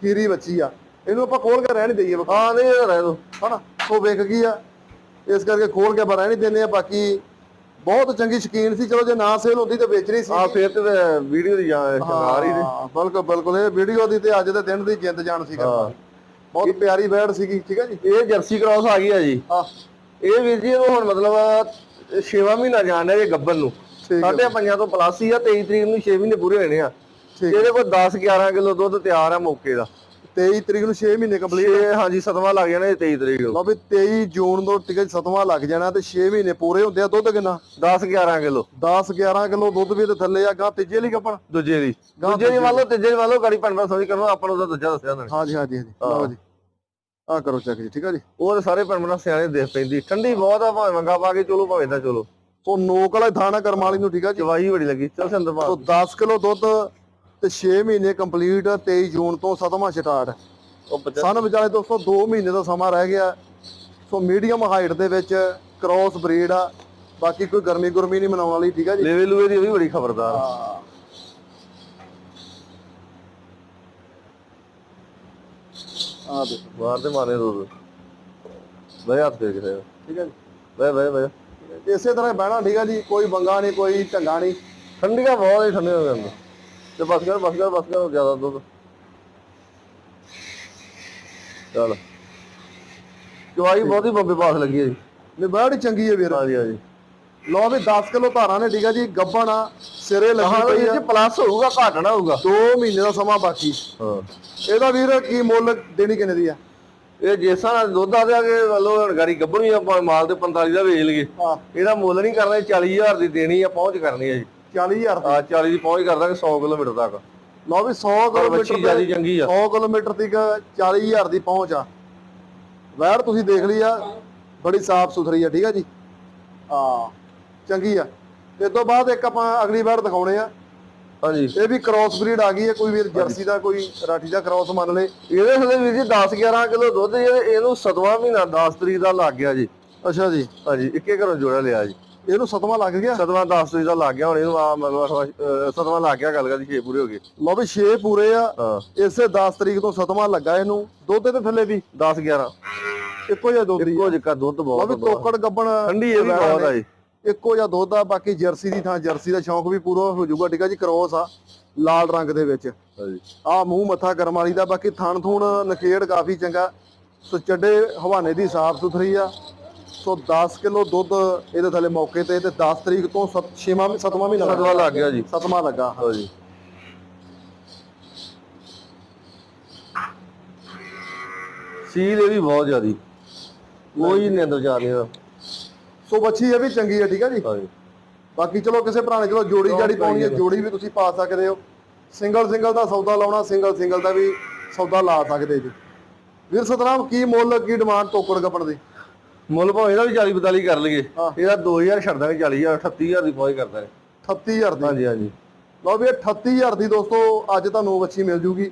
ਖੀਰੀ ਬੱਚੀ ਆ। ਇਹਨੂੰ ਆਪਾਂ ਖੋਲ ਕੇ ਰਹਿਣ ਦਈਏ ਵੇਖੋ, ਹਾਂ ਨਹੀਂ ਇਹ ਰਹਿ ਦੋ ਹਨਾ? ਸੋ ਵਿਕ ਗਈ ਆ ਇਸ ਕਰਕੇ ਖੋਲ ਕੇ ਆਪਾਂ ਰਹਿਣ ਨਹੀਂ ਦਿੰਦੇ ਆ। ਬਾਕੀ ਬਹੁਤ ਚੰਗੀ ਸ਼ਕੀਨ ਸੀ। ਚਲੋ ਜੇ ਨਾ ਸੇਲ ਹੁੰਦੀ ਤੇ ਵੇਚਣੀ ਸੀ। ਆ ਫੇਰ ਤੇ ਵੀਡੀਓ ਦੀ ਜਾਂ ਸ਼ਿੰਗਾਰ ਹੀ ਦੇ ਹਾਂ, ਬਿਲਕੁਲ ਬਿਲਕੁਲ। ਇਹ ਵੀਡੀਓ ਦੀ ਤੇ ਅੱਜ ਦੇ ਦਿਨ ਦੀ ਜਿੰਦ ਜਾਨ ਸੀ। ਹਾਂ। ਦੀ। ਬਹੁਤ ਪਿਆਰੀ ਵੈੜ ਸੀਗੀ ਠੀਕ ਆ ਜੀ। ਇਹ ਜਰਸੀ ਕ੍ਰਾਸ ਆ ਗਈ ਆ ਜੀ। ਇਹ ਵੀਰ ਜੀ ਇਹਨੂੰ ਹੁਣ ਮਤਲਬ 6ਵਾਂ ਮਹੀਨਾ ਜਾਣ ਡਿਆ ਜੇ ਗੱਬਨ ਨੂੰ। ਸਾਢੇ ਪੰਜਾਂ ਤੋਂ ਪਲੱਸ ਹੀ ਆ 23 ਤਰੀਕ ਨੂੰ 6 ਮਹੀਨੇ ਪੂਰੇ ਹੋਣੇ ਆ। ਇਹਦੇ ਕੋਲ 10 11 ਕਿਲੋ ਦੁੱਧ ਤਿਆਰ ਆ ਮੌਕੇ ਦਾ। 23 ਤਰੀਕ ਨੂੰ 6 ਮਹੀਨੇ ਕੰਪਲੀਟ ਹਾਂਜੀ ਸਤਵਾਂ ਲੱਗ ਜਾਣਾ 23 ਤਰੀਕ ਨੂੰ। ਲਓ ਵੀ 23 ਜੂਨ ਤੋਂ ਟਿਕਟ ਸਤਵਾਂ ਲੱਗ ਜਾਣਾ ਤੇ 6 ਮਹੀਨੇ ਪੂਰੇ ਹੁੰਦੇ ਆ ਦੁੱਧ ਕਿੰਨਾ? 10 11 ਕਿਲੋ। 10 11 ਕਿਲੋ ਦੁੱਧ ਵੀ ਤੇ ਥੱਲੇ ਆ ਗਾ ਤੀਜੇ ਲਈ ਕੱਪਣ ਦੂਜੇ ਦੀ ਦੂਜੇ ਦੀ ਮੰਨ ਲਓ ਤੀਜੇ ਦੀ ਮੰਨ ਲਓ ਗਾੜੀ ਪੰਡ ਸਮਝ ਕਰੋ ਆਪਾਂ ਨੂੰ ਤਾਂ ਦੂਜਾ ਦੱਸਿਆ ਉਹਨਾਂ। ਨੇ ਹਾਂਜੀ ਹਾਂਜੀ ਹਾਂਜੀ। ਲਓ ਜੀ। ਆ ਕਰੋ ਚੈੱਕ ਜੀ ਠੀਕ ਆ ਜੀ? ਉਹ ਤਾਂ ਸਾਰੇ ਪੰਡ ਸਿਆਣੇ ਦੇਖ ਪੈਂਦੀ ਠੰਡੀ ਬਹੁਤ ਆ ਭਾਵੇਂ ਮੰਗਾ ਪਾ ਕੇ ਚਲੋ ਭਾਵੇਂ ਤਾਂ ਚਲੋ। ਸੋ ਨੋਕ ਵਾਲਾ ਥਾਣਾ ਕਰਮ ਵਾਲੀ ਨੂੰ ਠੀਕ ਆ ਜੀ? ਚਵਾਈ ਬੜੀ ਲੱਗੀ। ਚਲ ਸਿੰਦਰ ਸੋ 10 ਕਿਲੋ ਦੁੱਧ ਤੇ 6 ਮਹੀਨੇ ਕੰਪਲੀਟ 23 ਜੂਨ ਤੋਂ ਸਤਵਾਂ ਸਟਾਰਟ। ਉਹ ਸਨ ਵਿਚਾਲੇ ਦੋਸਤੋ 2 ਮਹੀਨੇ ਦਾ ਸਮਾਂ ਰਹਿ ਗਿਆ। ਸੋ ਮੀਡੀਅਮ ਹਾਈਟ ਦੇ ਵਿੱਚ ਕ੍ਰੋਸ ਬਰੀਡ ਆ। ਬਾਕੀ ਕੋਈ ਗਰਮੀ ਗੁਰਮੀ ਨਹੀਂ ਮਨਾਉਣ ਵਾਲੀ ਠੀਕ ਆ ਜੀ? ਲੇਵੇ ਲੂਵੇ ਦੀ ਵੀ ਬੜੀ ਖਬਰਦਾਰ ਆ। ਆ ਦੇਖੋ। ਬਾਹਰ ਤੇ ਮਾਰੇ ਦੋ ਦੋ। ਬਈ ਹੱਥ ਫੇਰ ਕੇ ਠੀਕ ਹੈ ਜੀ। ਬਈ ਬਈ ਬਈ ਇਸੇ ਤਰ੍ਹਾਂ ਹੀ ਬਹਿਣਾ ਠੀਕ ਆ ਜੀ। ਕੋਈ ਬੰਗਾ ਨਹੀਂ ਕੋਈ ਢੰਗਾ ਨਹੀਂ। ਠੰਡੀਆਂ ਬਹੁਤ ਹੀ ਠੰਡੀਆਂ ਹੋ ਜਾਂਦੀਆਂ। ਤੇ ਬਸ ਕਰ ਬਸ ਕਰ ਬਸ ਕਰ ਜ਼ਿਆਦਾ ਦੁੱਧ। ਚਲ। ਚਵਾਈ ਬਹੁਤ ਹੀ ਬੰਬੇ ਪਾਸ ਲੱਗੀ ਹੈ ਜੀ। ਨਿਬੜ ਚੰਗੀ ਹੈ ਵੀਰ। ਹਾਂਜੀ ਹਾਂਜੀ। ਲਓ ਵੀ 10 ਕਿਲੋ ਧਾਰਾਂ ਨੇ ਠੀਕ ਆ ਜੀ ਗੱਬਣ ਆ ਸਿਰੇ ਲੱਗੀ ਹਾਂ ਪਈ ਇਹ ਆ। ਚ ਪਲੱਸ ਹੋਊਗਾ ਘਟਣਾ ਹੋਊਗਾ। 2 ਮਹੀਨੇ ਦਾ ਸਮਾਂ ਬਾਕੀ। ਹਾਂ। ਇਹਦਾ ਵੀਰ ਕੀ ਮੁੱਲ ਦੇਣੀ ਕਿੰਨੇ ਦੀ ਆ? ਇਹ ਜੇਸਾਂ ਨਾਲ ਦੁੱਧ ਆ ਗਿਆ ਕਿ ਵੱਲੋਂ ਗਾੜੀ ਗੱਭਣੀ ਆਪਾਂ ਮਾਲ ਤੇ 45 ਦਾ ਵੇਚ ਹਾਂ। ਇਹਦਾ ਮੁੱਲ ਨਹੀਂ ਕਰਨਾ 40000 ਦੀ ਦੇਣੀ ਆ ਪਹੁੰਚ ਕਰਨੀ ਆ ਜੀ। 40000 ਦੀ? ਆ 40 ਦੀ ਪਹੁੰਚ ਕਰ ਦਾਂਗੇ 100 ਕਿਲੋਮੀਟਰ ਤੱਕ। ਲਓ ਵੀ 100 ਪਰ ਬੱਚੀ ਕਿਲੋਮੀਟਰ ਜਿਆਦੀ ਚੰਗੀ ਆ। 100 ਕਿਲੋਮੀਟਰ ਤੱਕ 40000 ਦੀ ਪਹੁੰਚ ਆ। ਵੈੜ ਤੁਸੀਂ ਦੇਖ ਲਈ ਆ ਬੜੀ ਸਾਫ਼ ਸੁਥਰੀ ਆ ਠੀਕ ਆ ਜੀ? ਹਾਂ। ਚੰਗੀ ਆ। ਇਸ ਤੋਂ ਬਾਅਦ ਇੱਕ ਆਪਾਂ ਅਗਲੀ ਵੈੜ ਦਿਖਾਉਣੇ ਆ। ਹਾਂਜੀ। ਇਹ ਵੀ ਕ੍ਰਾਸ ਬਰੀਡ ਆ ਗਈ ਹੈ ਕੋਈ ਵੀਰ ਜਰਸੀ ਦਾ ਕੋਈ ਰਾਠੀ ਦਾ ਕ੍ਰਾਸ ਮੰਨ ਲੇ ਇਹਦੇ ਥੱਲੇ ਵੀਰ ਜੀ 10 11 ਕਿਲੋ ਦੁੱਧ ਇਹਨੂੰ ਸਤਵਾਂ ਮਹੀਨਾ 10 ਤਰੀਕ ਦਾ ਲੱਗ ਗਿਆ ਜੀ। ਅੱਛਾ ਜੀ। ਹਾਂਜੀ ਇੱਕੇ ਘਰੋਂ ਜੋੜਾ ਲਿਆ ਜੀ। ਇਹਨੂੰ ਸਤਵਾਂ ਲੱਗ ਗਿਆ? ਸਤਵਾਂ 10 ਤਰੀਕ ਦਾ ਲੱਗ ਗਿਆ ਹੁਣ ਇਹਨੂੰ ਆ ਮਤਲਬ ਸਤਵਾਂ ਲੱਗ ਗਿਆ ਗੱਲ ਕਰਦੀ 6 ਪੂਰੇ ਹੋ ਗਏ। ਲਓ ਵੀ 6 ਪੂਰੇ ਆ। ਇਸੇ 10 ਤਰੀਕ ਤੋਂ ਸਤਵਾਂ ਲੱਗਾ ਇਹਨੂੰ। ਦੁੱਧ ਦੇ ਥੱਲੇ ਵੀ? 10 11 ਇੱਕੋ ਜਿਹਾ ਦੁੱਧ ਇੱਕੋ ਜਿਹਾ ਦੁੱਧ ਲਓ ਵੀ ਬਹੁਤ ਤੋਕੜ ਗੱਬਣ ਠੰਡੀ ਇਹ ਵੀ ਬਹੁਤ ਆ ਜੀ। ਇੱਕੋ ਜਿਹਾ ਦੁੱਧ ਆ ਬਾਕੀ ਜਰਸੀ ਦੀ ਥਾਂ ਜਰਸੀ ਦਾ ਸ਼ੌਂਕ ਵੀ ਪੂਰਾ ਹੋ ਜਾਊਗਾ ਠੀਕ ਆ ਜੀ? ਕ੍ਰੋਸ ਆ ਲਾਲ ਰੰਗ ਦੇ ਵਿੱਚ। ਆ ਮੂੰਹ ਮੱਥਾ ਕਰਮ ਵਾਲੀ ਦਾ ਬਾਕੀ ਥਣ ਥੂਣ ਨਖੇੜ ਕਾਫੀ ਚੰਗਾ। ਸੋ ਚੱਡੇ ਹਵਾਨੇ ਦੀ ਸਾਫ਼ ਸੁਥਰੀ ਆ। ਸੋ 10 ਕਿਲੋ ਦੁੱਧ ਇਹਦੇ ਥੱਲੇ ਮੌਕੇ ਤੇ ਤੇ 10 ਤਰੀਕ ਤੋਂ 6ਵਾਂ 7ਵਾਂ ਮਹੀਨਾ ਸਤਵਾਂ ਲੱਗ ਗਿਆ ਜੀ। ਸਤਵਾਂ ਲੱਗਾ ਹਾਂਜੀ। ਸੀਲ ਇਹ ਵੀ ਬਹੁਤ ਜ਼ਿਆਦੀ। ਕੋਈ ਨਿੰਦਰ ਜਾ ਰਿਹਾ ਸੋ ਬੱਚੀ ਇਹ ਵੀ ਚੰਗੀ ਹੈ ਠੀਕ ਆ ਜੀ? ਹਾਂਜੀ। ਬਾਕੀ ਚਲੋ ਕਿਸੇ ਭਰਾ ਨੇ ਚਲੋ ਜੋੜੀ ਜਾੜੀ ਪਾਉਣੀ ਹੈ ਜੋੜੀ ਵੀ ਤੁਸੀਂ ਪਾ ਸਕਦੇ ਹੋ। ਸਿੰਗਲ ਸਿੰਗਲ ਦਾ ਸੌਦਾ ਲਾਉਣਾ ਸਿੰਗਲ ਸਿੰਗਲ ਦਾ ਵੀ ਸੌਦਾ ਲਾ ਸਕਦੇ ਜੀ। ਵੀਰ ਸਤਨਾਮ ਕੀ ਮੁੱਲ ਕੀ ਡਿਮਾਂਡ ਟੋਕੜ ਕੱਪਣ ਦੀ? ਮੁੱਲ ਭਾਵੇਂ ਇਹਦਾ ਵੀ 40 45 ਕਰ ਲਈਏ। ਹਾਂ। ਇਹਦਾ 2000 ਛੱਡ ਦਾਂਗੇ 40000 38000 ਦੀ ਪਹੁੰਚ ਕਰਦਾ 38000 ਦੀ? ਹਾਂਜੀ ਹਾਂਜੀ। ਲਓ ਵੀ ਇਹ 38000 ਦੀ ਦੋਸਤੋ ਅੱਜ ਤੁਹਾਨੂੰ ਬੱਚੀ ਮਿਲ ਜੂਗੀ।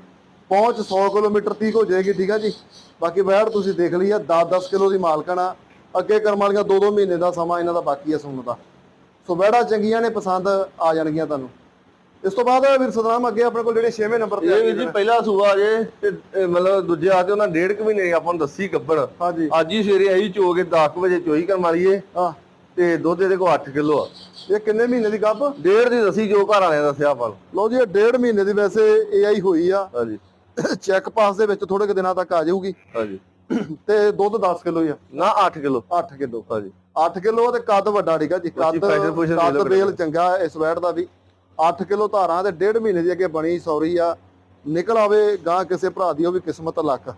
ਪਹੁੰਚ 100 ਕਿਲੋਮੀਟਰ ਤੀਕ ਹੋ ਜਾਏਗੀ ਠੀਕ ਆ ਜੀ? ਬਾਕੀ ਵੈੜ ਤੁਸੀਂ ਦੇਖ ਲਈ ਆ 10-10 ਕਿਲੋ ਦੀ ਮਾਲਕਣ ਆ। ਅੱਗੇ ਕਰਮ ਵਾਲੀਆਂ 2-2 ਮਹੀਨੇ ਦਾ ਸਮਾਂ ਇਹਨਾਂ ਦਾ ਬਾਕੀ ਆ ਸੁਣਨ ਦਾ। ਸੋ ਵੈੜਾਂ ਚੰਗੀਆਂ ਨੇ ਪਸੰਦ ਆ ਜਾਣਗੀਆਂ ਤੁਹਾਨੂੰ। ਇਸ ਤੋਂ ਬਾਅਦ ਵੀਰ ਸਤਨਾਮ ਅੱਗੇ ਆਪਣੇ ਕੋਲ ਜਿਹੜੇ 6ਵੇਂ ਨੰਬਰ ਤੇ ਇਹ ਵੀ ਜੀ ਪਹਿਲਾ ਸੂਆ ਜੇ ਤੇ ਮਤਲਬ ਦੂਜੇ ਆ ਤੇ ਉਹਨਾਂ ਡੇਢ ਕੁ ਮਹੀਨੇ ਆਪਾਂ ਨੂੰ ਦੱਸੀ ਗੱਬੜ। ਹਾਂਜੀ। ਅੱਜ ਹੀ ਸਵੇਰੇ ਆਈ ਚੋ ਕੇ 10 ਵਜੇ ਚੋਈ ਕਰ ਮਾਰੀਏ ਹਾਂ। ਤੇ ਦੁੱਧ ਇਹਦੇ ਕੋਲ 8 ਕਿਲੋ ਆ। ਇਹ ਕਿੰਨੇ ਮਹੀਨੇ ਦੀ ਗੱਭ ਡੇਢ ਦੀ ਦੱਸੀ ਜੋ ਘਰ ਵਾਲਿਆਂ ਦੱਸਿਆ ਆਪਾਂ ਨੂੰ। ਲਓ ਜੀ ਇਹ ਡੇਢ ਮਹੀਨੇ ਦੀ ਵੈਸੇ ਏਆਈ ਹੋਈ ਆ। ਹਾਂਜੀ। ਚੈੱਕ ਪਾਸ ਦੇ ਵਿੱਚ ਥੋੜੇ ਕੁ ਦਿਨਾਂ ਤੱਕ ਆ ਜਾਊਗੀ। ਹਾਂਜੀ। ਤੇ ਦੁੱਧ 10 ਕਿਲੋ ਹੀ ਆ। ਨਾ 8 ਕਿਲੋ। 8 ਕਿਲੋ ਹਾਂਜੀ। 8 ਕਿਲੋ ਤੇ ਕੱਦ ਵੱਡਾ ਠੀਕ ਆ ਜੀ। ਕੱਦ ਕੱਦ ਬੇਲ ਚੰਗਾ ਹੈ ਇਸ ਵੈਟ ਦਾ ਵੀ। 8 ਕਿਲੋ ਧਾਰਾਂ ਤੇ ਡੇਢ ਮਹੀਨੇ ਦੀ ਅੱਗੇ ਬਣੀ ਸੌਰੀ ਆ। ਨਿਕਲ ਆਵੇ ਗਾਂ ਕਿਸੇ ਭਰਾ ਦੀ ਉਹ ਵੀ ਕਿਸਮਤ ਲੱਕ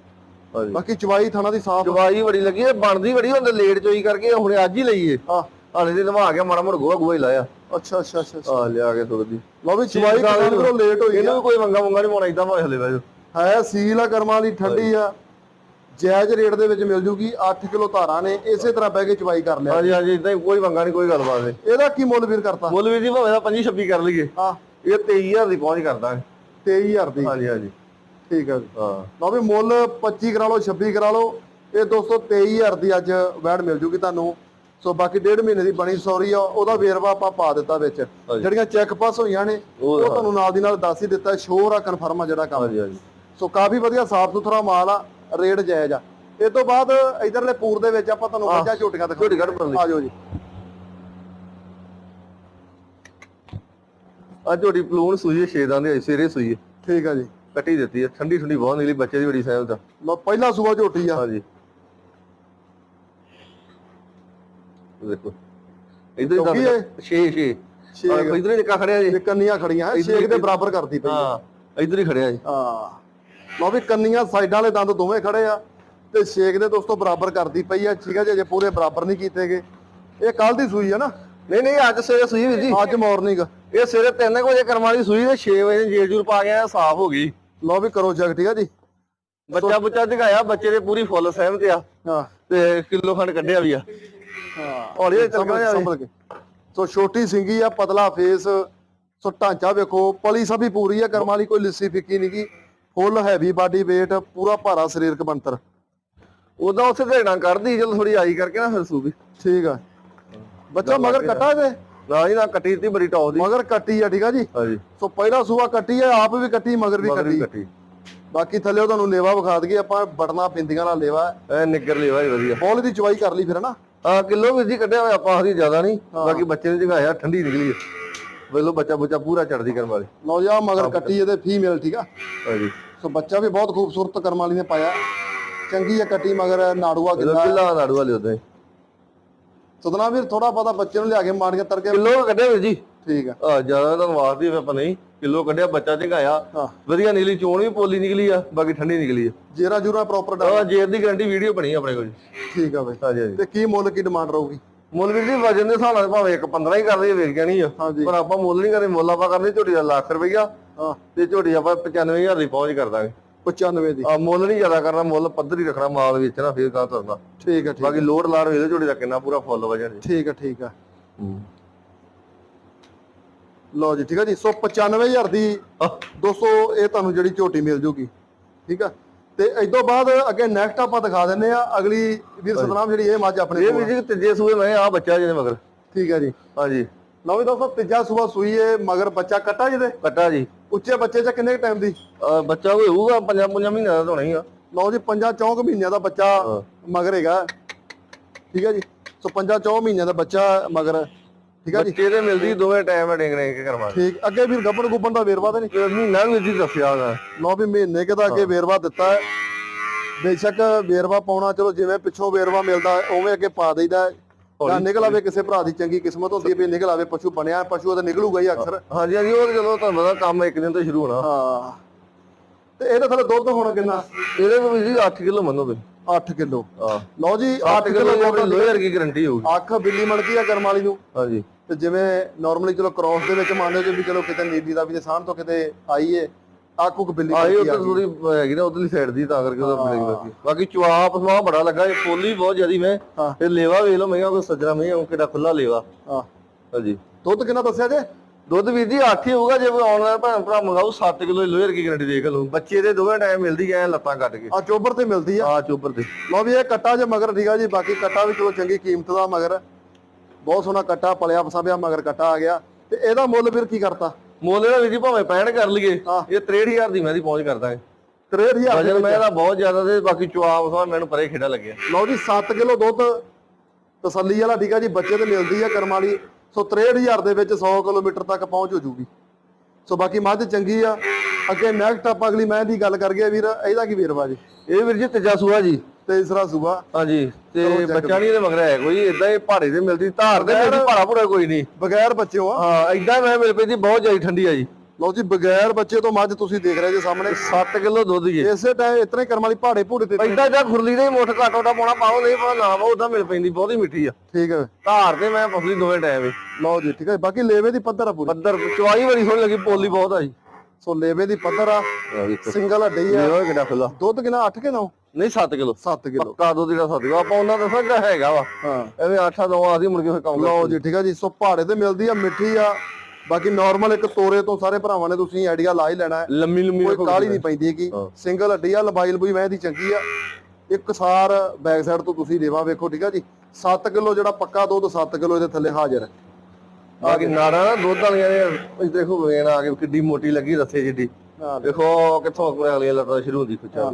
ਹਾਂਜੀ। ਬਾਕੀ ਚਵਾਈ ਥਾਣਾ ਦੀ ਸਾਫ਼ ਚਵਾਈ ਬੜੀ ਲੱਗੀ ਇਹ ਬਣਦੀ ਬੜੀ ਹੁੰਦੇ ਲੇਟ ਚੋਈ ਕਰਕੇ ਹੁਣ ਅੱਜ ਹੀ ਲਈਏ। ਆ ਹਾਲੇ ਦੇ ਨਵਾ ਗਿਆ ਮਾੜਾ ਮੋੜ ਗੋਆ ਗੋਆ ਹੀ ਲਾਇਆ। ਅੱਛਾ ਅੱਛਾ ਅੱਛਾ। ਆ ਲਿਆ ਕੇ ਸੁਰਦੀ ਲਓ ਵੀ ਚਵਾਈ ਕਿੰਨਾ ਕਰੋ ਲੇਟ ਹੋਈ ਇਹਨੂੰ ਕੋਈ ਮੰਗਾ ਮੰਗਾ ਨਹੀਂ ਪਾਉਣਾ ਇਦਾਂ ਭਾਵੇਂ ਹਲੇ ਹੈ ਸੀਲ ਆ ਕਰਮਾਂ ਵਾਲੀ ਠੰਡੀ ਆ। ਜਾਇਜ਼ ਰੇਟ ਦੇ ਵਿੱਚ ਮਿਲ ਜੂਗੀ 8 ਕਿਲੋ ਧਾਰਾਂ ਨੇ ਇਸੇ ਤਰ੍ਹਾਂ ਬਹਿ ਕੇ ਚਵਾਈ ਕਰ ਲਿਆ। ਹਾਂਜੀ ਹਾਂਜੀ ਇਦਾਂ ਹੀ ਕੋਈ ਮੰਗਾ ਨਹੀਂ ਕੋਈ ਗੱਲਬਾਤ ਨਹੀਂ। ਇਹਦਾ ਕੀ ਮੁੱਲ ਵੀਰ ਕਰਤਾ? ਮੁੱਲ ਵੀ ਜੀ ਭਾਵੇਂ ਦਾ 25 26 ਕਰ ਲਈਏ। ਆ ਇਹ 23000 ਦੀ ਪਹੁੰਚ ਕਰ ਦਾਂਗੇ। 23000 ਦੀ। ਹਾਂਜੀ ਹਾਂਜੀ। ਠੀਕ ਜੀ। ਹਾਂ। ਲਓ ਵੀ ਮੁੱਲ 25 ਕਰਾ ਲਓ 26 ਕਰਾ ਲਓ। ਇਹ ਦੋਸਤੋ 23000 ਦੀ ਅੱਜ ਵੈੜ ਮਿਲ ਜੂਗੀ ਤੁਹਾਨੂੰ। ਸੋ ਬਾਕੀ ਡੇਢ ਮਹੀਨੇ ਦੀ ਬਣੀ ਸੌਰੀ ਆ ਉਹਦਾ ਵੇਰਵਾ ਆਪਾਂ ਪਾ ਦਿੱਤਾ ਵਿੱਚ। ਜਿਹੜੀਆਂ ਚੈੱਕ ਪਾਸ ਹੋਈਆਂ ਨੇ ਉਹ ਤੁਹਾਨੂੰ ਨਾਲ ਦੀ ਨਾਲ ਦੱਸ ਹੀ ਦਿੱਤਾ ਸ਼ੋਰ ਆ ਕਨਫਰਮ ਆ ਜਿਹੜਾ ਕੰਮ। ਸੋ ਕਾਫੀ ਵਧੀਆ ਸਾਫ਼ ਸੁਥਰਾ ਮਾਲ ਆ। ਰੇਟ ਜਾਇਜ਼ ਆ। ਇਹ ਤੋਂ ਬਾਅਦ ਇਧਰਲੇ ਪੂਰ ਦੇ ਵਿੱਚ ਆਪਾਂ ਤੁਹਾਨੂੰ ਮੱਝਾਂ ਝੋਟੀਆਂ ਦਿਖਾ ਝੋਟੀ ਕੱਢ ਬਣ ਲਈ। ਆ ਜਾਓ ਜੀ। ਆ ਝੋਟੀ ਪਲੂਣ ਸੂਈ 6 ਦਾਂ ਦੀ ਸਵੇਰੇ ਸੂਈ। ਠੀਕ ਆ ਜੀ। ਕੱਟੀ ਦਿੱਤੀ ਹੈ ਠੰਡੀ ਠੰਡੀ ਬਹੁਤ ਨਿਕਲੀ ਬੱਚੇ ਦੀ ਬੜੀ ਸਹਿਮਤ ਆ। ਲਓ ਪਹਿਲਾ ਸੂਆ ਝੋਟੀ ਆ। ਹਾਂਜੀ। ਦੇਖੋ ਇਧਰ ਦੰਦ 6 6 ਛੇ ਇਧਰ ਹੀ ਨਿੱਕਾ ਖੜਿਆ ਜੀ। ਕੰਨੀਆਂ ਖੜੀਆਂ ਹੈ ਛੇਕ ਦੇ ਬਰਾਬਰ ਕਰਦੀ ਪਈ ਆ। ਹਾਂ ਇਧਰ ਹੀ ਖੜਿਆ ਜੀ। ਹਾਂ। ਲਓ ਵੀ ਕੰਨੀਆਂ ਸਾਈਡਾਂ ਵਾਲੇ ਦੰਦ ਦੋਵੇਂ ਖੜੇ ਆ ਤੇ ਛੇਕ ਦੇ ਦੋਸਤੋ ਬਰਾਬਰ ਕਰਦੀ ਪਈ ਆ ਠੀਕ ਆ ਜੀ ਅਜੇ ਪੂਰੇ ਬਰਾਬਰ ਨਹੀਂ ਕੀਤੇਗੇ ਇਹ ਕੱਲ ਦੀ ਸੂਈ ਆ ਨਾ? ਨਹੀਂ ਨਹੀਂ ਅੱਜ ਸਵੇਰੇ ਸੂਈ ਵੀ ਜੀ। ਅੱਜ ਮਾਰਨਿੰਗ ਇਹ ਸਵੇਰੇ 3 ਵਜੇ ਕਰਮ ਵਾਲੀ ਸੂਈ ਤੇ 6 ਵਜੇ ਜੇਲ ਜੂਲ ਪਾ ਗਿਆ ਸਾਫ਼ ਹੋ ਗਈ। ਲਓ ਵੀ ਕਰੋ ਚੈੱਕ ਠੀਕ ਆ ਜੀ। ਬੱਚਾ ਬੁੱਚਾ ਦਿਖਾਇਆ ਬੱਚੇ ਦੇ ਪੂਰੀ ਫੁੱਲ ਸਹਿਮਤ ਆ। ਹਾਂ। ਤੇ ਕਿਲੋ ਖੰਡ ਕੱਢਿਆ ਵੀ ਆ। ਹਾਂ। ਹੌਲੀ ਹੌਲੀ ਚੱਲ ਸੰਭਲ- ਗਿਆ ਸੰਭਲ ਕੇ। ਸੋ ਛੋਟੀ ਸਿੰਗੀ ਆ ਪਤਲਾ ਫੇਸ ਸੋ ਢਾਂਚਾ ਵੇਖੋ ਪਲੀ ਸਭੀ ਪੂਰੀ ਆ ਕਰਮ ਵਾਲੀ ਕੋਈ ਲਿੱਸੀ ਫਿੱਕੀ ਨਹੀਂਗੀ ਫੁੱਲ ਹੈਵੀ ਬਾਡੀ weight ਪੂਰਾ ਭਾਰਾ ਸਰੀਰਕ ਬਣਤਰ। ਉਦਾਂ ਉੱਥੇ ਢੇੜਾਂ ਕੱਢਦੀ ਜਦੋਂ ਥੋੜੀ ਆਈ ਕਰਕੇ ਨਾ ਫਿਰ ਸੂਬੀ ਠੀਕ ਆ। ਬੱਚਾ ਮਗਰ ਕੱਟਾ ਇਹਦੇ ਨਾ ਜੀ ਨਾ ਕੱਟੀ ਦਿੱਤੀ ਬੜੀ ਟੌਪ ਦੀ। ਮਗਰ ਕੱਟੀ ਆ ਠੀਕ ਆ ਜੀ? ਹਾਂਜੀ। ਸੋ ਪਹਿਲਾ ਸੂਆ ਕੱਟੀ ਆ ਆਪ ਵੀ ਕੱਟੀ ਮਗਰ ਵੀ ਕੱਟੀ। ਬਾਕੀ ਥੱਲੇ ਤੁਹਾਨੂੰ ਲੇਵਾ ਵਿਖਾ ਦਈਏ ਆਪਾਂ ਬੜਨਾ ਪਿੰਦੀਆਂ ਵਾਲਾ ਲੇਵਾ। ਹੈ। ਐ ਨਿੱਗਰ ਲਈ ਵਾਈ ਵਧੀਆ। ਬੋਲ ਦੀ ਚਵਾਈ ਕਰ ਲਈ ਫਿਰ ਨਾ ਆ ਕਿਲੋ ਵੀ ਜੀ ਕੱਢਿਆ ਹੋਇਆ ਆਪਾਂ ਹਰੀ ਜ਼ਿਆਦਾ ਨਹੀਂ। ਬਾਕੀ ਬੱਚੇ ਨੇ ਜਗਾਇਆ ਠੰਡੀ ਨਿਕਲੀ ਹੈ ਵੇਲੋ ਬੱਚਾ ਬੁੱਚਾ ਪੂਰਾ ਚੜਦੀ ਕਰਨ ਵਾਲੀ। ਲਓ ਜੀ ਮਗਰ ਕੱਟੀ ਇਹਦੇ ਫੀਮੇਲ ਠੀਕ ਆ? ਹਾਂਜੀ। ਸੋ ਬੱਚਾ ਵੀ ਬਹੁਤ ਖੂਬਸੂਰਤ ਕਰਮ ਵਾਲੀ ਨੇ ਪਾਇਆ। ਚੰਗੀ ਆ ਕੱਟੀ ਮਗਰ ਨਾੜੂਆ ਗਿੱਲਾ ਕਿੱਲਾ ਨਾੜੂ ਵਾਲੇ ਉਦਾਂ ਹੀ ਸਦਨਾ ਵੀਰ ਥੋੜਾ ਪਤਾ ਬੱਚੇ ਨੂੰ ਲਿਆ ਕੇ ਮਾਰੀਆਂ ਤੜਕੇ ਕਿਲੋ ਕੱਢਿਆ ਵੀਰ ਜੀ? ਠੀਕ ਆ। ਆ ਜ਼ਿਆਦਾ ਤਾਂ ਵਾਸਦੀ ਆਪਾਂ ਨਹੀਂ। ਕਿਲੋ ਕੱਢਿਆ ਬੱਚਾ ਝਗਾਇਆ। ਹਾਂ। ਵਧੀਆ ਨਿਕਲੀ ਚੋਣ ਵੀ ਪੋਲੀ ਨਿਕਲੀ ਆ ਬਾਕੀ ਠੰਡੀ ਨਿਕਲੀ ਆ। ਜੇਰਾ ਜੂਰਾ ਪ੍ਰੋਪਰ ਡਾਲ। ਆ ਜੇਰ ਦੀ ਗਾਰੰਟੀ ਵੀਡੀਓ ਬਣੀ ਆਪਣੇ ਕੋਲ। ਠੀਕ ਆ ਬਈ। ਹਾਂਜੀ ਤੇ ਕੀ ਮੁੱਲ ਕੀ ਡਿਮਾਂਡ ਰਹੂਗੀ? ਮੁੱਲ ਵੀਰ ਜੀ ਵਜਨ ਦੇ ਹਿਸਾਬ ਨਾਲ ਭਾਵੇਂ ਇੱਕ 15 ਹੀ ਕਰਦੇ ਵੇਚ ਜਾਣੀ ਆ? ਪਰ ਆਪਾਂ ਮੁੱਲ ਨਹੀਂ ਕਰਦੇ ਮੁੱਲ ਆਪਾਂ ਕਰਦੇ ਝੋਟੀ ਦਾ ਲੱਖ ਰੁਪਈਆ। ਹਾਂ ਤੇ ਝੋਟੀ ਆਪਾਂ 95000 ਦੀ ਪਹੁੰਚ ਕਰ ਦਾਂਗੇ। 95 ਦੀ? ਆ ਮੁੱਲ ਨਹੀਂ ਜ਼ਿਆਦਾ ਕਰਨਾ ਮੁੱਲ ਪੱਧਰ ਹੀ ਰੱਖਣਾ ਮਾਲ ਵੇਚਣਾ ਫੇਰ ਕਾ ਤੁਰਨਾ ਠੀਕ ਆ ਠੀਕ ਬਾਕੀ ਲੋਡ ਲਾੜ ਵੇਲੇ ਝੋਟੀ ਦਾ ਕਿੰਨਾ ਪੂਰਾ ਫੁੱਲ ਵਜਣ ਜੀ। ਠੀਕ ਆ ਠੀਕ ਆ। ਲਓ ਜੀ ਠੀਕ ਆ ਜੀ ਸੋ 95000 ਦੀ ਆਹ, ਦੋਸਤੋ ਇਹ ਤੁਹਾਨੂੰ ਜਿਹੜੀ ਝੋਟੀ ਮਿਲ ਜੂਗੀ ਠੀਕ ਆ? ਤੇ ਤੋਂ ਬਾਅਦ ਅੱਗੇ ਨੈਕਸਟ ਆਪਾਂ ਦਿਖਾ ਦਿੰਨੇ ਆ ਅਗਲੀ ਵੀਰ ਸਤਨਾਮ ਜਿਹੜੀ ਇਹ ਮੱਝ ਆਪਣੇ ਇਹ ਵੀ ਜੀ ਤੀਜੇ ਸੂਏ ਮੈਂ ਆ ਬੱਚਾ ਜਿਹਨੇ ਮਗਰ। ਠੀਕ ਹੈ ਜੀ। ਹਾਂਜੀ। ਲਓ ਵੀ ਦੋਸਤੋ ਤੀਜਾ ਸੂਆ ਸੂਈ ਏ ਮਗਰ ਬੱਚਾ ਕੱਟਾ ਜਿਹਦੇ? ਕੱਟਾ ਜੀ। ਉੱਚੇ ਬੱਚੇ ਚ ਕਿੰਨੇ ਟਾਈਮ ਦੀ? ਅਹ ਬੱਚਾ ਕੋਈ ਹੋਊਗਾ ਪੰਜਾਂ ਪੰਜਾਂ ਮਹੀਨਿਆਂ ਦਾ ਤਾਂ ਹੋਣਾ ਹੀ ਆ। ਲਓ ਜੀ ਪੰਜਾਂ ਚੌਂ ਕੁ ਮਹੀਨਿਆਂ ਦਾ ਬੱਚਾ। ਮਗਰ ਹੈਗਾ। ਠੀਕ ਹੈ ਜੀ? ਸੋ ਪੰਜਾਂ ਚੌਂ ਮਹੀਨਿਆਂ ਦਾ ਬੱਚਾ ਮਗਰ। ਠੀਕ ਹੈ ਜੀ? ਬੱਚੇ ਤੇ ਮਿਲਦੀ ਦੋਵੇਂ ਟਾਈਮ ਡੇਂਗਣੇ ਕੇ ਕਰਵਾ ਠੀਕ ਅੱਗੇ ਵੀ ਗੱਬਣ ਗੁੱਬਣ ਦਾ ਵੇਰਵਾ ਤਾਂ ਨਹੀਂ? ਮਹੀਨਾ ਵੀ ਜੀ ਦੱਸਿਆ ਉਹਦਾ ਲਓ ਵੀ ਮਹੀਨੇ ਕੁ ਦਾ ਅੱਗੇ ਵੇਰਵਾ ਦਿੱਤਾ ਹੈ। ਬੇਸ਼ੱਕ ਵੇਰਵਾ ਪਾਉਣਾ ਚਲੋ ਜਿਵੇਂ ਪਿੱਛੋਂ ਵੇਰਵਾ ਮਿਲਦਾ ਉਵੇਂ ਅੱਗੇ ਪਾ ਦੇਈਦਾ ਹੈ। ਜਾਂ ਨਿਕਲ ਆਵੇ ਕਿਸੇ ਭਰਾ ਦੀ ਚੰਗੀ ਕਿਸਮਤ ਹੁੰਦੀ ਹੈ ਵੀ ਨਿਕਲ ਆਵੇ ਪਸ਼ੂ ਬਣਿਆ ਪਸ਼ੂ ਤਾਂ ਨਿਕਲੂਗਾ ਹੀ ਅਕਸਰ। ਹਾਂਜੀ ਹਾਂਜੀ ਉਹ ਚਲੋ ਤੁਹਾਨੂੰ ਪਤਾ ਕੰਮ ਇੱਕ ਦਿਨ ਤੋਂ ਸ਼ੁਰੂ ਹੋਣਾ। ਹਾਂ। ਤੇ ਇਹਦੇ ਥੱਲੇ ਦੁੱਧ ਹੋਣਾ ਕਿੰਨਾ? ਇਹਦੇ ਕੋਲ ਜੀ 8 ਕਿਲੋ ਮੰਨੋ ਤੁਸੀਂ। 8 ਕਿਲੋ। ਹਾਂ। ਲਓ ਜੀ 8 8 ਕਿਲੋ ਕਿਲੋ ਦੀ ਲੋਹੇ ਵਰਗੀ ਗਾਰੰਟੀ ਹੋਊਗੀ। ਅੱਖ ਬਿੱਲੀ ਮਣਕੀ ਆ ਕਰਮ ਵਾਲੀ ਨੂੰ। ਹਾਂਜੀ। ਤੇ ਜਿਵੇਂ ਨਾਰਮਲੀ ਚਲੋ ਕ੍ਰਾਸ ਦੇ ਵਿੱਚ ਮੰਨ ਲਓ ਕਿ ਵੀ ਚਲੋ ਕਿਤੇ ਨੀਲੀ ਦਾ ਵੀ ਤੇ ਸਾਹਣ ਤੋਂ ਕਿਤੇ ਆਈ ਉੱਕ ਬਿੱਲੀ ਆਈ ਗਈ। ਥੋੜੀ ਹੈਗੀ ਨਾ ਉਧਰਲੀ ਸਾਈਡ ਦੀ ਤਾਂ ਕਰਕੇ ਉਹਦਾ ਮਿਲੇਗੀ ਬਾਕੀ ਬਾਕੀ ਚੁਆਪ ਸਮਾਂ ਬੜਾ ਲੱਗਾ ਇਹ ਪੋਲੀ ਬਹੁਤ ਜ਼ਿਆਦੀ ਮੈਂ। ਤੇ ਲੇਵਾ ਵੇਖ ਲਓ ਮੈਂ ਕੋਈ ਸੱਜਣਾ ਮੈਂ ਉਹ ਕਿਹੜਾ ਖੁੱਲਾ ਲੇਵਾ। ਹਾਂ। ਹਾਂਜੀ। ਦੁੱਧ ਕਿੰਨਾ ਦੱਸਿਆ ਜੇ? ਦੁੱਧ ਵੀਰ ਜੀ 8 ਹੀ ਹੋਊਗਾ ਜੇ ਆਨਲਾਈਨ ਭੈਣ ਭਰਾ ਮੰਗਾਓ 7 ਕਿਲੋ ਲੋਹੇ ਵਰਗੀ ਗਾਰੰਟੀ ਦੇਖ ਲਓ ਬੱਚੇ ਦੇ ਦੋਵੇਂ ਟਾਈਮ ਮਿਲਦੀ ਐ ਲੱਤਾਂ ਕੱਟ ਕੇ। ਆ ਚੋਬਰ ਤੇ ਮਿਲਦੀ ਆ। ਆ ਚੋਬਰ ਤੇ। ਲਓ ਵੀ ਇਹ ਕੱਟਾ ਜੇ ਮਗਰ ਠੀਕ ਆ ਜੀ ਬਾਕੀ ਕੱਟਾ ਵੀ ਚਲੋ ਚੰਗੀ ਕੀਮਤ ਦਾ ਮਗਰ। ਬਹੁਤ ਸੋਹਣਾ ਕੱਟਾ ਪਲਿਆ ਫਸਾਬਿਆ ਮਗਰ ਕੱਟਾ ਆ ਗਿਆ। ਤੇ ਇਹਦਾ ਮੁੱਲ ਫਿਰ ਕੀ ਕਰਤਾ? ਮੁੱਲ ਇਹਦਾ ਵੀਰ ਜੀ ਭਾਵੇਂ 65 ਕਰ ਲਈਏ। ਇਹ 63000 ਦੀ ਮੈਂ ਦੀ ਪਹੁੰਚ ਕਰ ਦਾਂਗੇ। 63000 ਵਜਨ ਮੈਂ ਇਹਦਾ ਬਹੁਤ ਜ਼ਿਆਦਾ ਤੇ ਬਾਕੀ ਚੁਆਪ ਸਮਾਂ ਮੈਨੂੰ ਪਰੇ ਖੇਡਾ ਲੱਗਿਆ। ਲਓ ਜੀ 7 ਕਿਲੋ ਦੁੱਧ ਤਸੱਲੀ ਵਾਲਾ ਠੀਕ ਆ ਜੀ ਬੱਚੇ ਤੇ ਮਿਲਦੀ ਆ ਕਰਮ ਵਾਲੀ। ਸੋ 63000 ਦੇ ਵਿੱਚ 100 ਕਿਲੋਮੀਟਰ ਤੱਕ ਪਹੁੰਚ ਹੋ ਜੂਗੀ। ਸੋ ਬਾਕੀ ਮੱਝ ਚੰਗੀ ਆ। ਅੱਗੇ ਨੈਕਸਟ ਆਪਾਂ ਅਗਲੀ ਮੈਂ ਦੀ ਗੱਲ ਕਰ ਗਏ ਵੀਰ ਇਹਦਾ ਕੀ ਵੇਰਵਾ ਜੀ? ਇਹ ਵੀਰ ਜੀ ਤੀਜਾ ਸੂਆ ਜੀ। ਤੀਸਰਾ ਸੂਬਾ ਹਾਂਜੀ ਤੇ ਬੱਚਾ ਨਹੀਂ ਇਹਦੇ ਮਗਰ ਹੈ ਕੋਈ ਇਦਾਂ ਹੀ ਪਹਾੜੇ ਤੇ ਮਿਲਦੀ ਧਾਰ ਤੇ ਮਿਲਦੀ ਭਾੜਾ ਭੂੜਾ ਕੋਈ ਨਹੀਂ। ਬਗੈਰ ਬੱਚਿਓ ਆ। ਹਾਂ ਇਦਾਂ ਮੈਂ ਮਿਲ ਪੈਂਦੀ ਬਹੁਤ ਜ਼ਿਆਦਾ ਠੰਡੀ ਆ ਜੀ। ਲਓ ਜੀ ਬਗੈਰ ਬੱਚੇ ਤੋਂ ਮੱਝ ਤੁਸੀਂ ਦੇਖ ਰਹੇ ਜੇ ਸਾਹਮਣੇ। 7 ਕਿਲੋ ਦੁੱਧ ਹੀ ਹੈ। ਇਸੇ ਟਾਈਮ ਇਤਨੇ ਕਰਮ ਵਾਲੀ ਪਹਾੜੇ ਭੂੜੇ ਤੇ ਇਦਾਂ ਜਾਂ ਖੁਰਲੀ ਦੇ ਹੀ ਮੁੱਠ ਘੱਟ ਉਹਦਾ ਪਾਉਣਾ ਪਾਓ ਨਹੀਂ ਪਾਉਣਾ ਨਾ ਉਦਾਂ ਮਿਲ ਪੈਂਦੀ ਬਹੁਤੀ ਮਿੱਠੀ ਆ। ਠੀਕ ਹੈ ਧਾਰ ਤੇ ਮੈਂ ਫਸਲੀ ਦੋਵੇਂ ਟਾਈਮ ਹੀ। ਲਓ ਜੀ ਠੀਕ ਹੈ ਬਾਕੀ ਲੇਵੇ ਦੀ ਪੱਧਰ ਆ ਪੂਰੀ। ਪੱਧਰ ਚਵਾਈ ਬੜੀ ਸੋਹਣੀ ਲੱਗੀ ਪੋਲੀ ਬਹੁਤ ਆ ਜੀ। ਸੋ ਲੇਵੇ ਦੀ ਪੱਧਰ ਆ ਸਿੰਗਲ ਹੱਡੀ ਆ। ਇਹ ਕਿੱਡਾ ਖੁੱਲਾ ਦੁੱਧ ਕਿੰਨਾ 8 ਕਿ 9 ਨਹੀਂ 7 ਕਿਲੋ। 7 ਕਿਲੋ। ਪੱਕਾ ਦੁੱਧ ਜਿਹੜਾ 7 ਕਿਲੋ। ਆਪਾਂ ਉਹਨਾਂ ਦੱਸਾਂ ਜਿਹੜਾ ਹੈਗਾ ਵਾ। ਹਾਂ। ਐਵੇਂ 8 ਦੋ ਆਦੀ ਮੁੜ ਕੇ ਫਿਰ ਕੰਮ ਲਓ ਜੀ ਠੀਕ ਆ ਜੀ। ਸੋ ਪਹਾੜੇ ਤੇ ਮਿਲਦੀ ਆ ਮਿੱਠੀ ਆ। ਬਾਕੀ ਨਾਰਮਲ ਇੱਕ ਤੋਰੇ ਤੋਂ ਸਾਰੇ ਭਰਾਵਾਂ ਨੇ ਤੁਸੀਂ ਆਈਡੀਆ ਲਾ ਹੀ ਲੈਣਾ ਹੈ। ਲੰਮੀ ਲੰਮੀ ਕੋਈ ਕਾਲੀ ਨਹੀਂ ਪੈਂਦੀ ਹੈਗੀ। ਸਿੰਗਲ ਹੱਡੀ ਆ ਲੰਬਾਈ ਲੰਬੂਈ ਮੈਂ ਦੀ ਚੰਗੀ ਆ। ਇੱਕ ਸਾਰ ਬੈਕ ਸਾਈਡ ਤੋਂ ਤੁਸੀਂ ਲੇਵਾ ਵੇਖੋ ਠੀਕ ਆ ਜੀ। 7 ਕਿਲੋ ਜਿਹੜਾ ਪੱਕਾ ਦੁੱਧ 7 ਕਿਲੋ ਇਹਦੇ ਥੱਲੇ ਹਾਜ਼ਰ ਹੈ। ਬਾਕੀ ਨਾੜਾ ਨਾ ਦੁੱਧ ਵਾਲੀਆਂ ਨੇ ਇਹ ਦੇਖੋ ਵੇਣ ਆ ਕੇ ਕਿੱਡੀ ਮੋਟੀ ਲੱਗੀ ਰੱਸੇ ਜਿੱਡੀ। ਹਾਂ। ਦੇਖੋ ਕਿੱਥੋਂ ਅਗਲੀਆਂ ਲੱਤਾਂ ਸ਼ੁਰੂ ਹੁੰਦੀ ਖੁੱਚਾ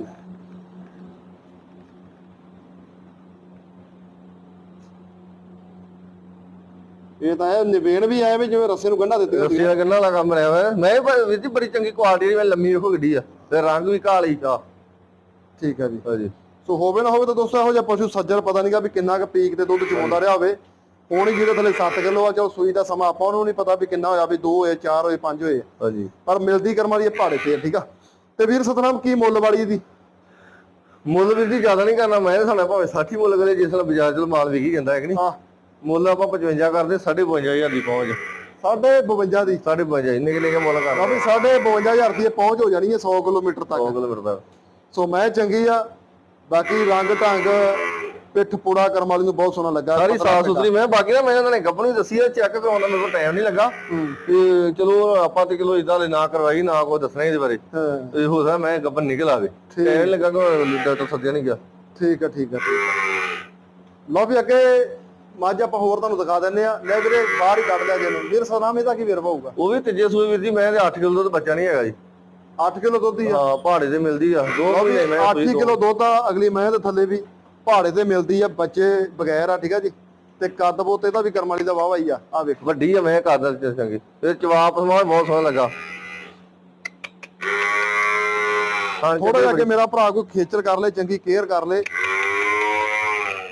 ਇਹ ਤਾਂ ਇਹ ਨਿਵੇਣ ਵੀ ਆਏ ਵੀ ਜਿਵੇਂ ਰੱਸੇ ਨੂੰ ਗੰਢਾ ਦਿੱਤੇ ਰੱਸੇ ਦਾ ਕਿੰਨਾ ਵਾਲਾ ਕੰਮ ਰਿਹਾ ਵਾ। ਮੈਂ ਪਰ ਵੀਰ ਜੀ ਬੜੀ ਚੰਗੀ ਕੁਆਲਿਟੀ ਦੀ ਮੈਂ ਲੰਮੀ ਵੇਖੋ ਗੱਡੀ ਆ। ਤੇ ਰੰਗ ਵੀ ਕਾਲੀ ਆ। ਠੀਕ ਆ ਜੀ। ਹਾਂਜੀ। ਸੋ ਹੋਵੇ ਨਾ ਹੋਵੇ ਤਾਂ ਦੋਸਤੋ ਇਹੋ ਜਿਹਾ ਪਸ਼ੂ ਸੱਜਰ ਪਤਾ ਨਹੀਂਗਾ ਵੀ ਕਿੰਨਾ ਕੁ ਪੀਕ ਤੇ ਦੁੱਧ ਚਵਾਉਂਦਾ ਰਿਹਾ ਹੋਵੇ। ਹੁਣ ਹੀ ਜਿਹਦੇ ਥੱਲੇ 7 ਕਿਲੋ ਆ ਚਾਹੋ ਸੂਈ ਦਾ ਸਮਾਂ ਆਪਾਂ ਨੂੰ ਨਹੀਂ ਪਤਾ ਵੀ ਕਿੰਨਾ ਹੋਇਆ ਵੀ 2 ਹੋਏ 4 ਹੋਏ 5 ਹੋਏ। ਹਾਂਜੀ। ਪਰ ਮਿਲਦੀ ਕਰਮ ਵਾਲੀ ਇਹ ਪਹਾੜੇ ਤੇ ਆ, ਠੀਕ ਆ? ਤੇ ਵੀਰ ਸਤਨਾਮ ਕੀ ਮੁੱਲ ਵਾਲੀ ਇਹਦੀ? ਮੁੱਲ ਵੀਰ ਜੀ ਜ਼ਿਆਦਾ ਨਹੀਂ ਕਰਨਾ ਮੈਂ ਸਾਡਾ ਭਾਵੇਂ 60 ਮੁੱਲ ਕਰੇ ਜਿਸ ਨਾਲ ਬਾਜ਼ਾਰ ਚ ਮਾਲ ਵਿਕੀ ਜਾਂਦਾ ਹੈ ਕਿ ਨਹੀਂ? ਹਾਂ। ਮੁੱਲ ਆਪਾਂ 55 ਕਰਦੇ 55000 ਦੀ ਪਹੁੰਚ। ਸਾਢੇ 52 ਦੀ। 5.5 ਇੰਨੇ ਕਿੰਨੇ ਕੇ ਮੁੱਲ ਕਰਦਾ ਵੀ ਸਾਢੇ 52000 ਦੀ ਇਹ ਪਹੁੰਚ ਹੋ ਜਾਣੀ ਹੈ 100 ਕਿਲੋਮੀਟਰ 100 ਤੱਕ ਕਿਲੋਮੀਟਰ ਦਾ ਸੋ ਮੈਂ ਚੰਗੀ ਆ ਬਾਕੀ ਰੰਗ ਢੰਗ ਪਿੱਠ ਪੂੜਾ ਕਰਮ ਵਾਲੀ ਨੂੰ ਬਹੁਤ ਸੋਹਣਾ ਲੱਗਾ ਸਾਰੀ ਸਾਫ਼ ਸੁਥਰੀ ਮੈਂ ਬਾਕੀ ਨਾ ਮੈਂ ਉਹਨਾਂ ਨੇ ਗੱਪਣ ਵੀ ਦੱਸੀ ਆ ਚੈੱਕ ਕਰਾਉਣ ਦਾ ਕੋਲ ਟਾਈਮ ਨਹੀਂ ਲੱਗਾ। ਤੇ ਚਲੋ ਆਪਾਂ ਤੇ ਕਿਲੋ ਇਦਾਂ ਨਾ ਕਰਵਾਈ ਨਾ ਕੋਈ ਦੱਸਣਾ ਇਹਦੇ ਬਾਰੇ। ਇਹ ਹੋ ਸਕਦਾ ਮੈਂ ਗੱਪਣ ਨਿਕਲ ਆਵੇ। ਟਾਈਮ ਲੱਗਾ ਕਿ ਡਾਕਟਰ ਸੱਦਿਆ ਨਹੀਂ ਗਿਆ। ਠੀਕ ਆ ਠੀਕ ਆ ਲਓ ਵੀ ਅੱਗੇ ਮੱਝ ਆਪਾਂ ਹੋਰ ਤੁਹਾਨੂੰ ਦਿਖਾ ਦਿੰਨੇ ਆ। ਲੈ ਵੀਰੇ ਬਾਹਰ ਹੀ ਕੱਢ ਲਿਆ ਜੇ ਨੂੰ ਵੀਰ ਸਨਾਮ ਇਹਦਾ ਕੀ ਵੇਰਵਾ ਹੋਊਗਾ? ਉਹ ਵੀ ਤੀਜੇ ਸੂਏ ਵੀਰ ਜੀ ਮੈਂ ਤੇ 8 ਕਿਲੋ ਦਾ ਬੱਚਾ ਨਹੀਂ ਹੈਗਾ ਜੀ। 8 ਕਿਲੋ ਦੁੱਧ ਹੀ ਆ। ਹਾਂ ਪਹਾੜੇ ਤੇ ਮਿਲਦੀ ਆ। ਦੋ ਮਹੀਨੇ ਮੈਂ 8 ਕਿਲੋ ਦੁੱਧ ਆ ਅਗਲੀ ਮੈਂ ਦੇ ਥੱਲੇ ਵੀ। ਪਹਾੜੇ ਤੇ ਮਿਲਦੀ ਆ ਬੱਚੇ ਬਗੈਰ ਆ ਠੀਕ ਆ ਜੀ? ਤੇ ਕੱਦ ਬੋਤੇ ਦਾ ਵੀ ਕਰਮ ਵਾਲੀ ਦਾ ਵਾਵਾ ਹੀ ਆ ਆ ਵੇਖੋ। ਵੱਡੀ ਆ ਮੈਂ ਕਰਦਾ ਚੰਗੀ। ਤੇ ਜਵਾਬ ਸਮਾਂ ਬਹੁਤ ਸੋਹਣਾ ਲੱਗਾ। ਥੋੜਾ ਜਿਹਾ ਕਿ ਮੇਰਾ ਭਰਾ ਕੋਈ ਖੇਚਲ ਕਰ ਲੇ ਚੰਗੀ ਕੇਅਰ ਕਰ ਲੇ।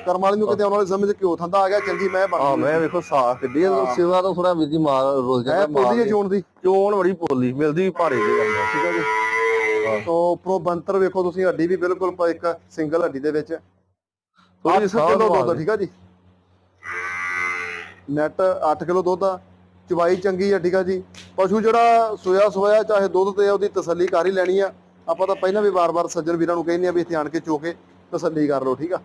ਕਰਮ ਵਾਲੀ ਨੂੰ ਕਿਤੇ ਆਉਣ ਵਾਲੇ ਸਮੇਂ 'ਚ ਘਿਓ ਥੰਦਾ ਆ ਗਿਆ ਚੰਗੀ ਮੈਂ ਬਣ ਹਾਂ ਮੈਂ ਵੇਖੋ ਸਾਫ਼ ਕਿੱਡੀ ਆ ਸੇਵਾ ਤੋਂ ਥੋੜਾ ਜੀ ਮਾਰ ਰੁਲ ਜਾਂਦਾ ਪੋਲੀ ਜੋਣ ਦੀ। ਚੋਣ ਬੜੀ ਪੋਲੀ ਮਿਲਦੀ ਪਹਾੜੇ ਤੇ ਜਾਂਦਾ। ਠੀਕ ਹੈ ਜੀ। ਸੋ ਉੱਪਰੋਂ ਬੰਤਰ ਵੇਖੋ ਤੁਸੀਂ ਹੱਡੀ ਵੀ ਬਿਲਕੁਲ ਇੱਕ ਸਿੰਗਲ ਹੱਡੀ ਦੇ ਵਿੱਚ। ਥੋੜੀ 8 ਸਾਹ ਕਿਲੋ ਦੁੱਧ ਆ, ਠੀਕ ਆ ਜੀ? ਨੈਟ 8 ਕਿਲੋ ਦੁੱਧ ਆ ਚਵਾਈ ਚੰਗੀ ਆ ਠੀਕ ਆ ਜੀ। ਪਸ਼ੂ ਜਿਹੜਾ ਸੋਇਆ ਸੋਇਆ ਚਾਹੇ ਦੁੱਧ ਤੇ ਆ, ਉਹਦੀ ਤਸੱਲੀ ਕਰ ਹੀ ਲੈਣੀ ਆ। ਆਪਾਂ ਤਾਂ ਪਹਿਲਾਂ ਵੀ ਵਾਰ-ਵਾਰ ਸੱਜਣ ਵੀਰਾਂ ਨੂੰ ਕਹਿੰਦੇ ਆ ਵੀ ਇੱਥੇ ਆਣ ਕੇ ਚੋ ਕੇ ਤਸੱਲੀ ਕਰ ਲਓ ਠੀਕ ਆ।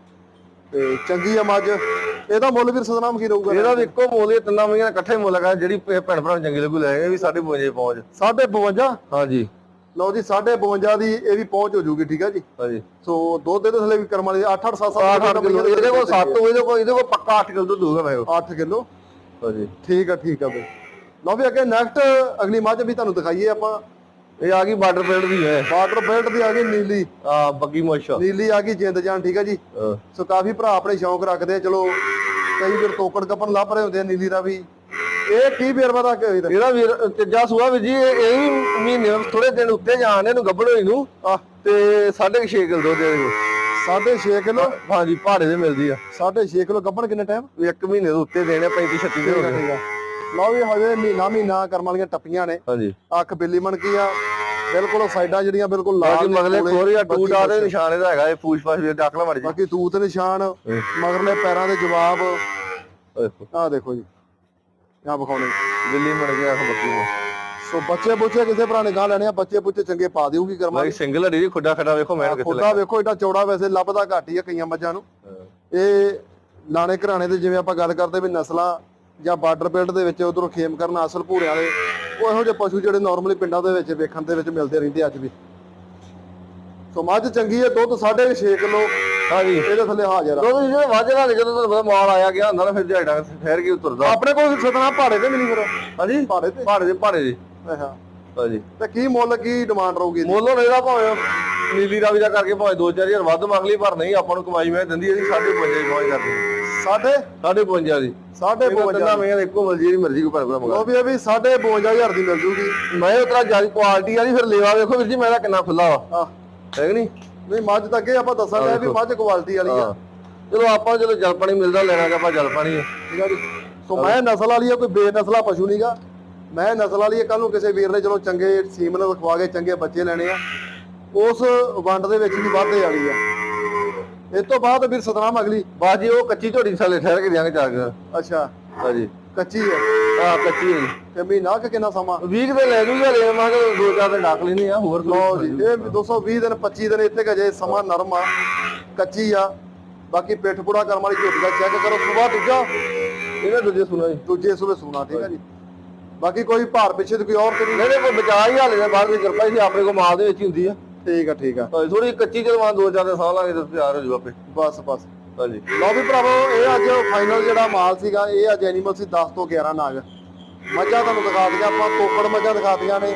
ਤੇ ਚੰਗੀ ਆ ਮੱਝ। ਇਹਦਾ ਮੁੱਲ ਵੀਰ ਸਤਨਾਮ ਕੀ ਰਹੂਗਾ? ਇਹਦਾ ਵੀ ਇੱਕੋ ਮੁੱਲ ਹੀ ਤਿੰਨਾਂ ਮਹੀਨੇ ਇਕੱਠੇ ਮੁੱਲ ਲਗਾ ਜਿਹੜੀ ਭੈਣ ਭਰਾ ਨੂੰ ਚੰਗੀ ਲੱਗੂ ਲੈ ਇਹ ਵੀ 52 ਪਹੁੰਚ। 52 ਹਾਂਜੀ। ਲਓ ਜੀ 52 ਦੀ ਇਹ ਵੀ ਪਹੁੰਚ ਹੋ ਜੂਗੀ ਠੀਕ ਆ ਜੀ? ਹਾਂਜੀ। ਸੋ ਦੁੱਧ ਇਹਦੇ ਥੱਲੇ ਵੀ ਕਰਮ ਵਾਲੀ 8 8 7 7 8 ਕਿਲੋ ਇਹਦੇ ਕੋਲ 7 ਇਹਦੇ ਕੋਲ ਇਹਦੇ ਕੋਲ ਪੱਕਾ 8 ਕਿਲੋ ਦੁੱਧ ਹੋਊਗਾ ਮੈਂ 8 ਕਿਲੋ? ਹਾਂਜੀ। ਠੀਕ ਆ ਠੀਕ ਆ ਬਈ। ਲਓ ਵੀ ਅੱਗੇ ਨੈਕਸਟ ਅਗਲੀ ਮੱਝ ਵੀ ਤੁਹਾਨੂੰ ਦਿਖਾਈਏ ਆਪਾਂ। ਇਹ ਆ ਗਈ ਬਾਰਡਰ ਪਿੰਡ ਦੀ। ਹੈ ਬਾਰਡਰ ਬੈਲਟ ਦੀ ਆ ਗਈ ਨੀਲੀ। ਆ ਬੱਗੀ ਮੋਸ਼ਾ ਨੀਲੀ ਆ ਗਈ ਜਿੰਦ ਜਾਨ ਠੀਕ ਆ ਜੀ? ਸੋ ਕਾਫੀ ਭਰਾ ਆਪਣੇ ਸ਼ੌਂਕ ਰੱਖਦੇ ਆ ਚਲੋ ਕਈ ਵਾਰ ਤੋਕੜ ਕੱਪਣ ਲੱਭ ਰਹੇ ਹੁੰਦੇ ਆ ਨੀਲੀ ਦਾ ਵੀ। ਇਹ ਕੀ ਬੇਰਵਾ ਦਾ ਕਿ ਇਹਦਾ? ਵੀਰ ਤੀਜਾ ਸੂਆ ਵੀ ਜੀ ਇਹ ਵੀ ਮਹੀਨੇ ਥੋੜੇ ਦਿਨ ਉੱਤੇ ਜਾਣ ਇਹਨੂੰ ਗੱਭਣ ਹੋਈ ਨੂੰ ਆ ਤੇ 6.5 ਕਿਲੋ ਦੁੱਧ ਦੇ ਸਾਢੇ 6 ਕਿਲੋ? ਹਾਂਜੀ ਪਹਾੜੇ ਦੇ ਮਿਲਦੀ ਆ। ਸਾਢੇ 6 ਕਿਲੋ ਗੱਭਣ ਕਿੰਨੇ ਟਾਈਮ ਵੀ ਇੱਕ ਮਹੀਨੇ ਦੇ ਉੱਤੇ ਦੇਣੇ 35 36 ਦੇ ਹੋ ਠੀਕ ਆ। ਲਓ ਵੀ ਹਜੇ ਮਹੀਨਾ ਮਹੀਨਾ ਕਰਮ ਵਾਲੀਆਂ ਟੱਪੀਆਂ ਨੇ। ਹਾਂਜੀ। ਅੱਖ ਬਿੱਲੀ ਮਣ ਕੀ ਆ ਬਿਲਕੁਲ ਸਾਈਡਾਂ ਜਿਹੜੀਆਂ ਬਿਲਕੁਲ ਲਾਲ ਬਾਕੀ ਮਗਲੇ ਬਾਕੀ ਟੂਟਾ ਦੇ ਨਿਸ਼ਾਨ ਇਹਦਾ ਹੈਗਾ ਇਹ ਪੂਛ ਪਾਛ ਵੀ ਡੱਕ ਲਾ ਮੜ ਜੀ ਬਾਕੀ ਤੂਤ ਨਿਸ਼ਾਨ ਮਗਰਲੇ ਪੈਰਾਂ ਦੇ ਜਵਾਬ। ਆਹ ਦੇਖੋ। ਜੀ। ਆ ਵਿਖਾਉਣੇ। ਦਿੱਲੀ ਮੜ ਗਿਆ ਅੱਖ ਬੱਗੀ ਨੂੰ ਸੋ ਬੱਚੇ ਬੁੱਚੇ ਕਿਸੇ ਭਰਾ ਨੇ ਗਾਂ ਲੈਣੇ ਆ ਬੱਚੇ ਬੁੱਚੇ ਚੰਗੇ ਪਾ ਦਿਊਗੀ ਕਰਮਾ ਬਾਕੀ ਸਿੰਗਲ ਹੜੀ ਦੀ ਖੁੱਡਾ ਖੱਡਾ ਵੇਖੋ ਮੈਂ ਕਿੱਥੇ ਖੁੱਡਾ ਵੇਖੋ ਏਡਾ ਚੌੜਾ ਵੈਸੇ ਲੱਭਦਾ ਘੱਟ ਹੀ ਆ ਕਈਆਂ ਮੱਝਾਂ ਨੂੰ। ਇਹ ਲਾਣੇ ਘਰਾਣੇ ਦੇ ਜਿਵੇਂ ਆਪਾਂ ਗੱਲ ਕਰਦੇ ਵੀ ਨਸਲਾਂ ਜਾਂ ਬਾਰਡਰ ਬੈਲਟ ਦੇ ਵਿੱਚ ਉਧਰੋਂ ਖੇਮ ਕਰਨ ਅਸਲ ਭੂਰਿਆਂ ਦੇ ਉਹ ਇਹੋ ਜਿਹੇ ਪਸ਼ੂ ਜਿਹੜੇ ਨਾਰਮਲੀ ਪਿੰਡਾਂ ਦੇ ਵਿੱਚ ਵੇਖਣ ਦੇ ਵਿੱਚ ਮਿਲਦੇ ਰਹਿੰਦੇ ਅੱਜ ਵੀ। ਸੋ ਮੱਝ ਚੰਗੀ ਹੈ ਦੁੱਧ 6.5 ਕਿਲੋ ਹਾਂਜੀ। ਇਹਦੇ ਥੱਲੇ ਹਾਜ਼ਰ ਆ। ਜਦੋਂ ਜਿਹੜੇ ਵਾਜੇ ਨਾਲ ਜਦੋਂ ਤੁਹਾਨੂੰ ਪਤਾ ਮਾਲ ਆਇਆ ਗਿਆ ਹੁੰਦਾ ਨਾ ਫਿਰ ਜਿਹੜਾ ਠਹਿਰ ਕੇ ਉਤਰਦਾ। ਆਪਣੇ ਕੋਲ ਸਤਨਾ ਪਹਾੜੇ ਤੇ ਮਿਲੀ ਫਿਰ। ਹਾਂਜੀ? ਪਹਾੜੇ ਤੇ। ਪਹਾੜੇ ਦੇ ਪਹਾੜੇ ਹਾਂ ਹਾਂਜੀ। ਤੇ ਕੀ ਮੁੱਲ ਕੀ ਡਿਮਾਂਡ ਰਹੂਗੀ? ਮੁੱਲ ਹੁਣ ਇਹਦਾ ਭਾਵੇਂ ਨੀਲੀ ਰਾਵੀ ਦਾ ਕਰਕੇ ਭਾਵੇਂ 2-4000 ਵੱਧ ਮੰਗ ਲਈ ਪਰ ਨਹੀਂ ਆਪਾਂ ਨੂੰ ਕਮਾਈ ਮੈਂ ਦਿੰਦੀ ਇਹਦੀ 5.5 ਦੀ ਕਮਾਈ ਕਰਦੀ ਸਾਢੇ 5.5 ਦੀ। ਸਾਢੇ ਇਹਨਾਂ 52 ਤਿੰਨਾਂ ਮੈਂ ਇੱਕੋ ਮਰਜ਼ੀ ਜਿਹੜੀ ਮਰਜ਼ੀ ਕੋ ਭਰਦਾ ਮੰਗਾ ਉਹ ਵੀ ਇਹ ਵੀ ਸਾਢੇ 52000 ਦੀ ਮਿਲ ਜੂਗੀ। ਮੈਂ ਉਤਰਾ ਜ਼ਿਆਦਾ ਕੁਆਲਿਟੀ ਵਾਲੀ ਫਿਰ ਲੇਵਾ ਵੇਖੋ ਵੀਰ ਜੀ ਮੇਰਾ ਕਿੰਨਾ ਖੁੱਲਾ ਵਾ। ਆ ਹੈ ਕਿ ਨਹੀਂ? ਨਹੀਂ ਮੱਝ ਤਾਂ ਅੱਗੇ ਆਪਾਂ ਦੱਸਾਂ ਲਿਆ ਵੀ ਮੱਝ ਕੁਆਲਿਟੀ ਵਾਲੀ ਆ। ਹਾਂ। ਚਲੋ ਆਪਾਂ ਜਦੋਂ ਜਲ ਪਾਣੀ ਮਿਲਦਾ ਲੈਣਾ ਆਪਾਂ ਜਲ ਪਾਣੀ ਹੈ ਠੀਕ ਆ ਜੀ। ਸੋ ਮੈਂ ਨਸਲ ਵਾਲੀ ਆ ਕੋਈ ਬੇਨਸਲਾ ਪਸ਼ੂ ਨਹੀਂਗਾ ਮੈਂ ਨਸਲ ਵਾਲੀ ਕੱਲ ਨੂੰ ਕਿਸੇ ਵੀਰ ਨੇ ਚਲੋ ਚੰਗੇ ਸੀਮਨ ਰਖਵਾ ਕੇ ਚੰਗੇ ਬੱਚੇ ਲੈਣੇ ਆ। ਉਸ ਵੰਡ ਦੇ ਵਿੱਚ ਵੀ ਵਾਧੇ ਵਾਲੀ ਆ। ਇਸ ਤੋਂ ਬਾਅਦ ਵੀਰ ਸਤਨਾਮ ਅਗਲੀ। ਬਾਅਦ ਜੀ ਉਹ ਕੱਚੀ ਝੋੜੀ ਸਾਲੇ ਠਹਿਰ ਕੇ ਦਿਆਂਗੇ ਚਾਰ ਦਿਨ ਅੱਛਾ। ਹਾਂਜੀ। ਕੱਚੀ ਹੈ। ਆ ਕੱਚੀ ਹੈ ਜੀ। ਤੇ ਮਹੀਨਾ ਕਿ ਕਿੰਨਾ ਸਮਾਂ? 20 ਦੇ ਲੈ ਜੂਗਾ ਲੈ ਮੈਂ ਕਿਹਾ ਦੋ ਚਾਰ ਦਿਨ ਡਾਕ ਲੈਣੀ ਆ ਹੋਰ ਲਓ ਜੀ ਇਹ ਵੀ 220 ਦਿਨ 25 ਦਿਨ ਇੱਥੇ ਗਜੇ ਸਮਾਂ ਨਰਮ ਆ ਕੱਚੀ ਆ। ਬਾਕੀ ਪਿੱਠ ਪੁੜਾ ਕਰਮ ਵਾਲੀ ਝੋਟੀ ਦਾ ਚੈੱਕ ਕਰੋ ਸੁਬਾ ਦੂਜਾ। ਇਹਨੇ ਦੂਜੇ ਸੁਣਾ ਜੀ। ਦੂਜੇ ਸੂਬੇ ਸੂਣਾ ਠੀਕ ਆ ਜੀ। ਬਾਕੀ ਕੋਈ ਭਾਰ ਪਿੱਛੇ ਤੇ ਕੋਈ ਔਰ ਤੇ ਨਹੀਂ ਨਹੀਂ ਕੋਈ ਬਚਾ ਹੀ ਹਾਲੇ ਬਾਅਦ ਦੀ ਕਿਰਪਾ ਸੀ ਆਪਣੇ ਕੋਲ ਮਾਲ ਦੇ ਵਿੱਚ ਹੀ ਹੁੰਦੀ ਆ। ਠੀਕ ਆ ਠੀਕ ਆ। ਥੋੜੀ ਕੱਚੀ ਜਲਵਾਨ ਦੋ ਚਾਰ ਸਾਹ ਲਾਂਗੇ ਤਾਂ ਤਿਆਰ ਹੋ ਜੂ ਆਪੇ। ਬਸ ਬਸ। ਹਾਂਜੀ। ਲਓ ਵੀ ਭਰਾਵੋ ਇਹ ਅੱਜ ਫਾਈਨਲ ਜਿਹੜਾ ਮਾਲ ਸੀਗਾ ਇਹ ਅੱਜ ਐਨੀਮਲ ਸੀ 10 ਤੋਂ 11 ਨਾਗ। ਮੱਝਾਂ ਤੁਹਾਨੂੰ ਦਿਖਾ ਦਈਆਂ ਆਪਾਂ ਤੋਕੜ ਮੱਝਾਂ ਦਿਖਾਤੀਆਂ ਨੇ।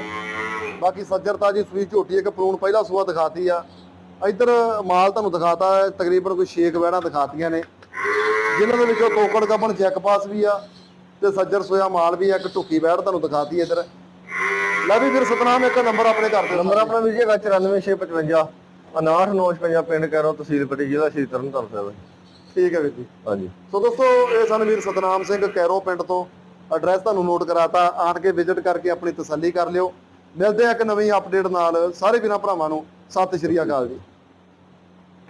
ਬਾਕੀ ਸੱਜਰਤਾ ਜੀ ਸੂਈ ਝੋਟੀ ਇੱਕ ਪ੍ਰੂਨ ਪਹਿਲਾ ਸੂਆ ਦਿਖਾਤੀ ਆ। ਇੱਧਰ ਮਾਲ ਤੁਹਾਨੂੰ ਦਿਖਾਤਾ ਤਕਰੀਬਨ ਕੋਈ 6 ਵਹਿਣਾ ਦਿਖਾਤੀਆਂ ਨੇ। ਜਿਨ੍ਹਾਂ ਦੇ ਵਿੱਚੋਂ ਤੋਕੜ ਗੱਬਣ ਚੈੱਕ ਪਾਸ ਵੀ ਆ ਤੇ ਸੱਜਰ ਸੋਇਆ ਮਾਲ ਵੀ ਆ ਇੱਕ ਢੁੱਕੀ ਬੈੜ ਤੁਹਾਨੂੰ ਦਿਖਾਤੀ ਇੱਧਰ। ਲੈ ਵੀ ਫਿਰ ਸਤਨਾਮ ਇੱਕ ਨੰਬਰ ਆਪਣੇ ਘਰ ਦੇ ਨੰਬਰ ਆਪਣਾ ਵੀਰ ਜੀ ਹੈਗਾ 94655 5955 ਪਿੰਡ ਕਰੋ ਤਹਿਸੀਲ ਪੱਟੀ ਜ਼ਿਲ੍ਹਾ ਸ਼੍ਰੀ ਤਰਨਤਾਰਨ ਸਾਹਿਬ। ਠੀਕ ਹੈ ਵੀਰ ਜੀ। ਹਾਂਜੀ। ਸੋ ਦੋਸਤੋ ਇਹ ਸਨ ਵੀਰ ਸਤਨਾਮ ਸਿੰਘ ਕੈਰੋ ਪਿੰਡ ਤੋਂ। ਐਡਰੈਸ ਤੁਹਾਨੂੰ ਨੋਟ ਕਰਾਤਾ ਆਣ ਕੇ ਵਿਜ਼ਿਟ ਕਰਕੇ ਆਪਣੀ ਤਸੱਲੀ ਕਰ ਲਿਓ। ਮਿਲਦੇ ਆ ਇੱਕ ਨਵੀਂ ਅਪਡੇਟ ਨਾਲ। ਸਾਰੇ ਵੀਰਾਂ ਭਰਾਵਾਂ ਨੂੰ ਸਤਿ ਸ਼੍ਰੀ ਅਕਾਲ ਜੀ।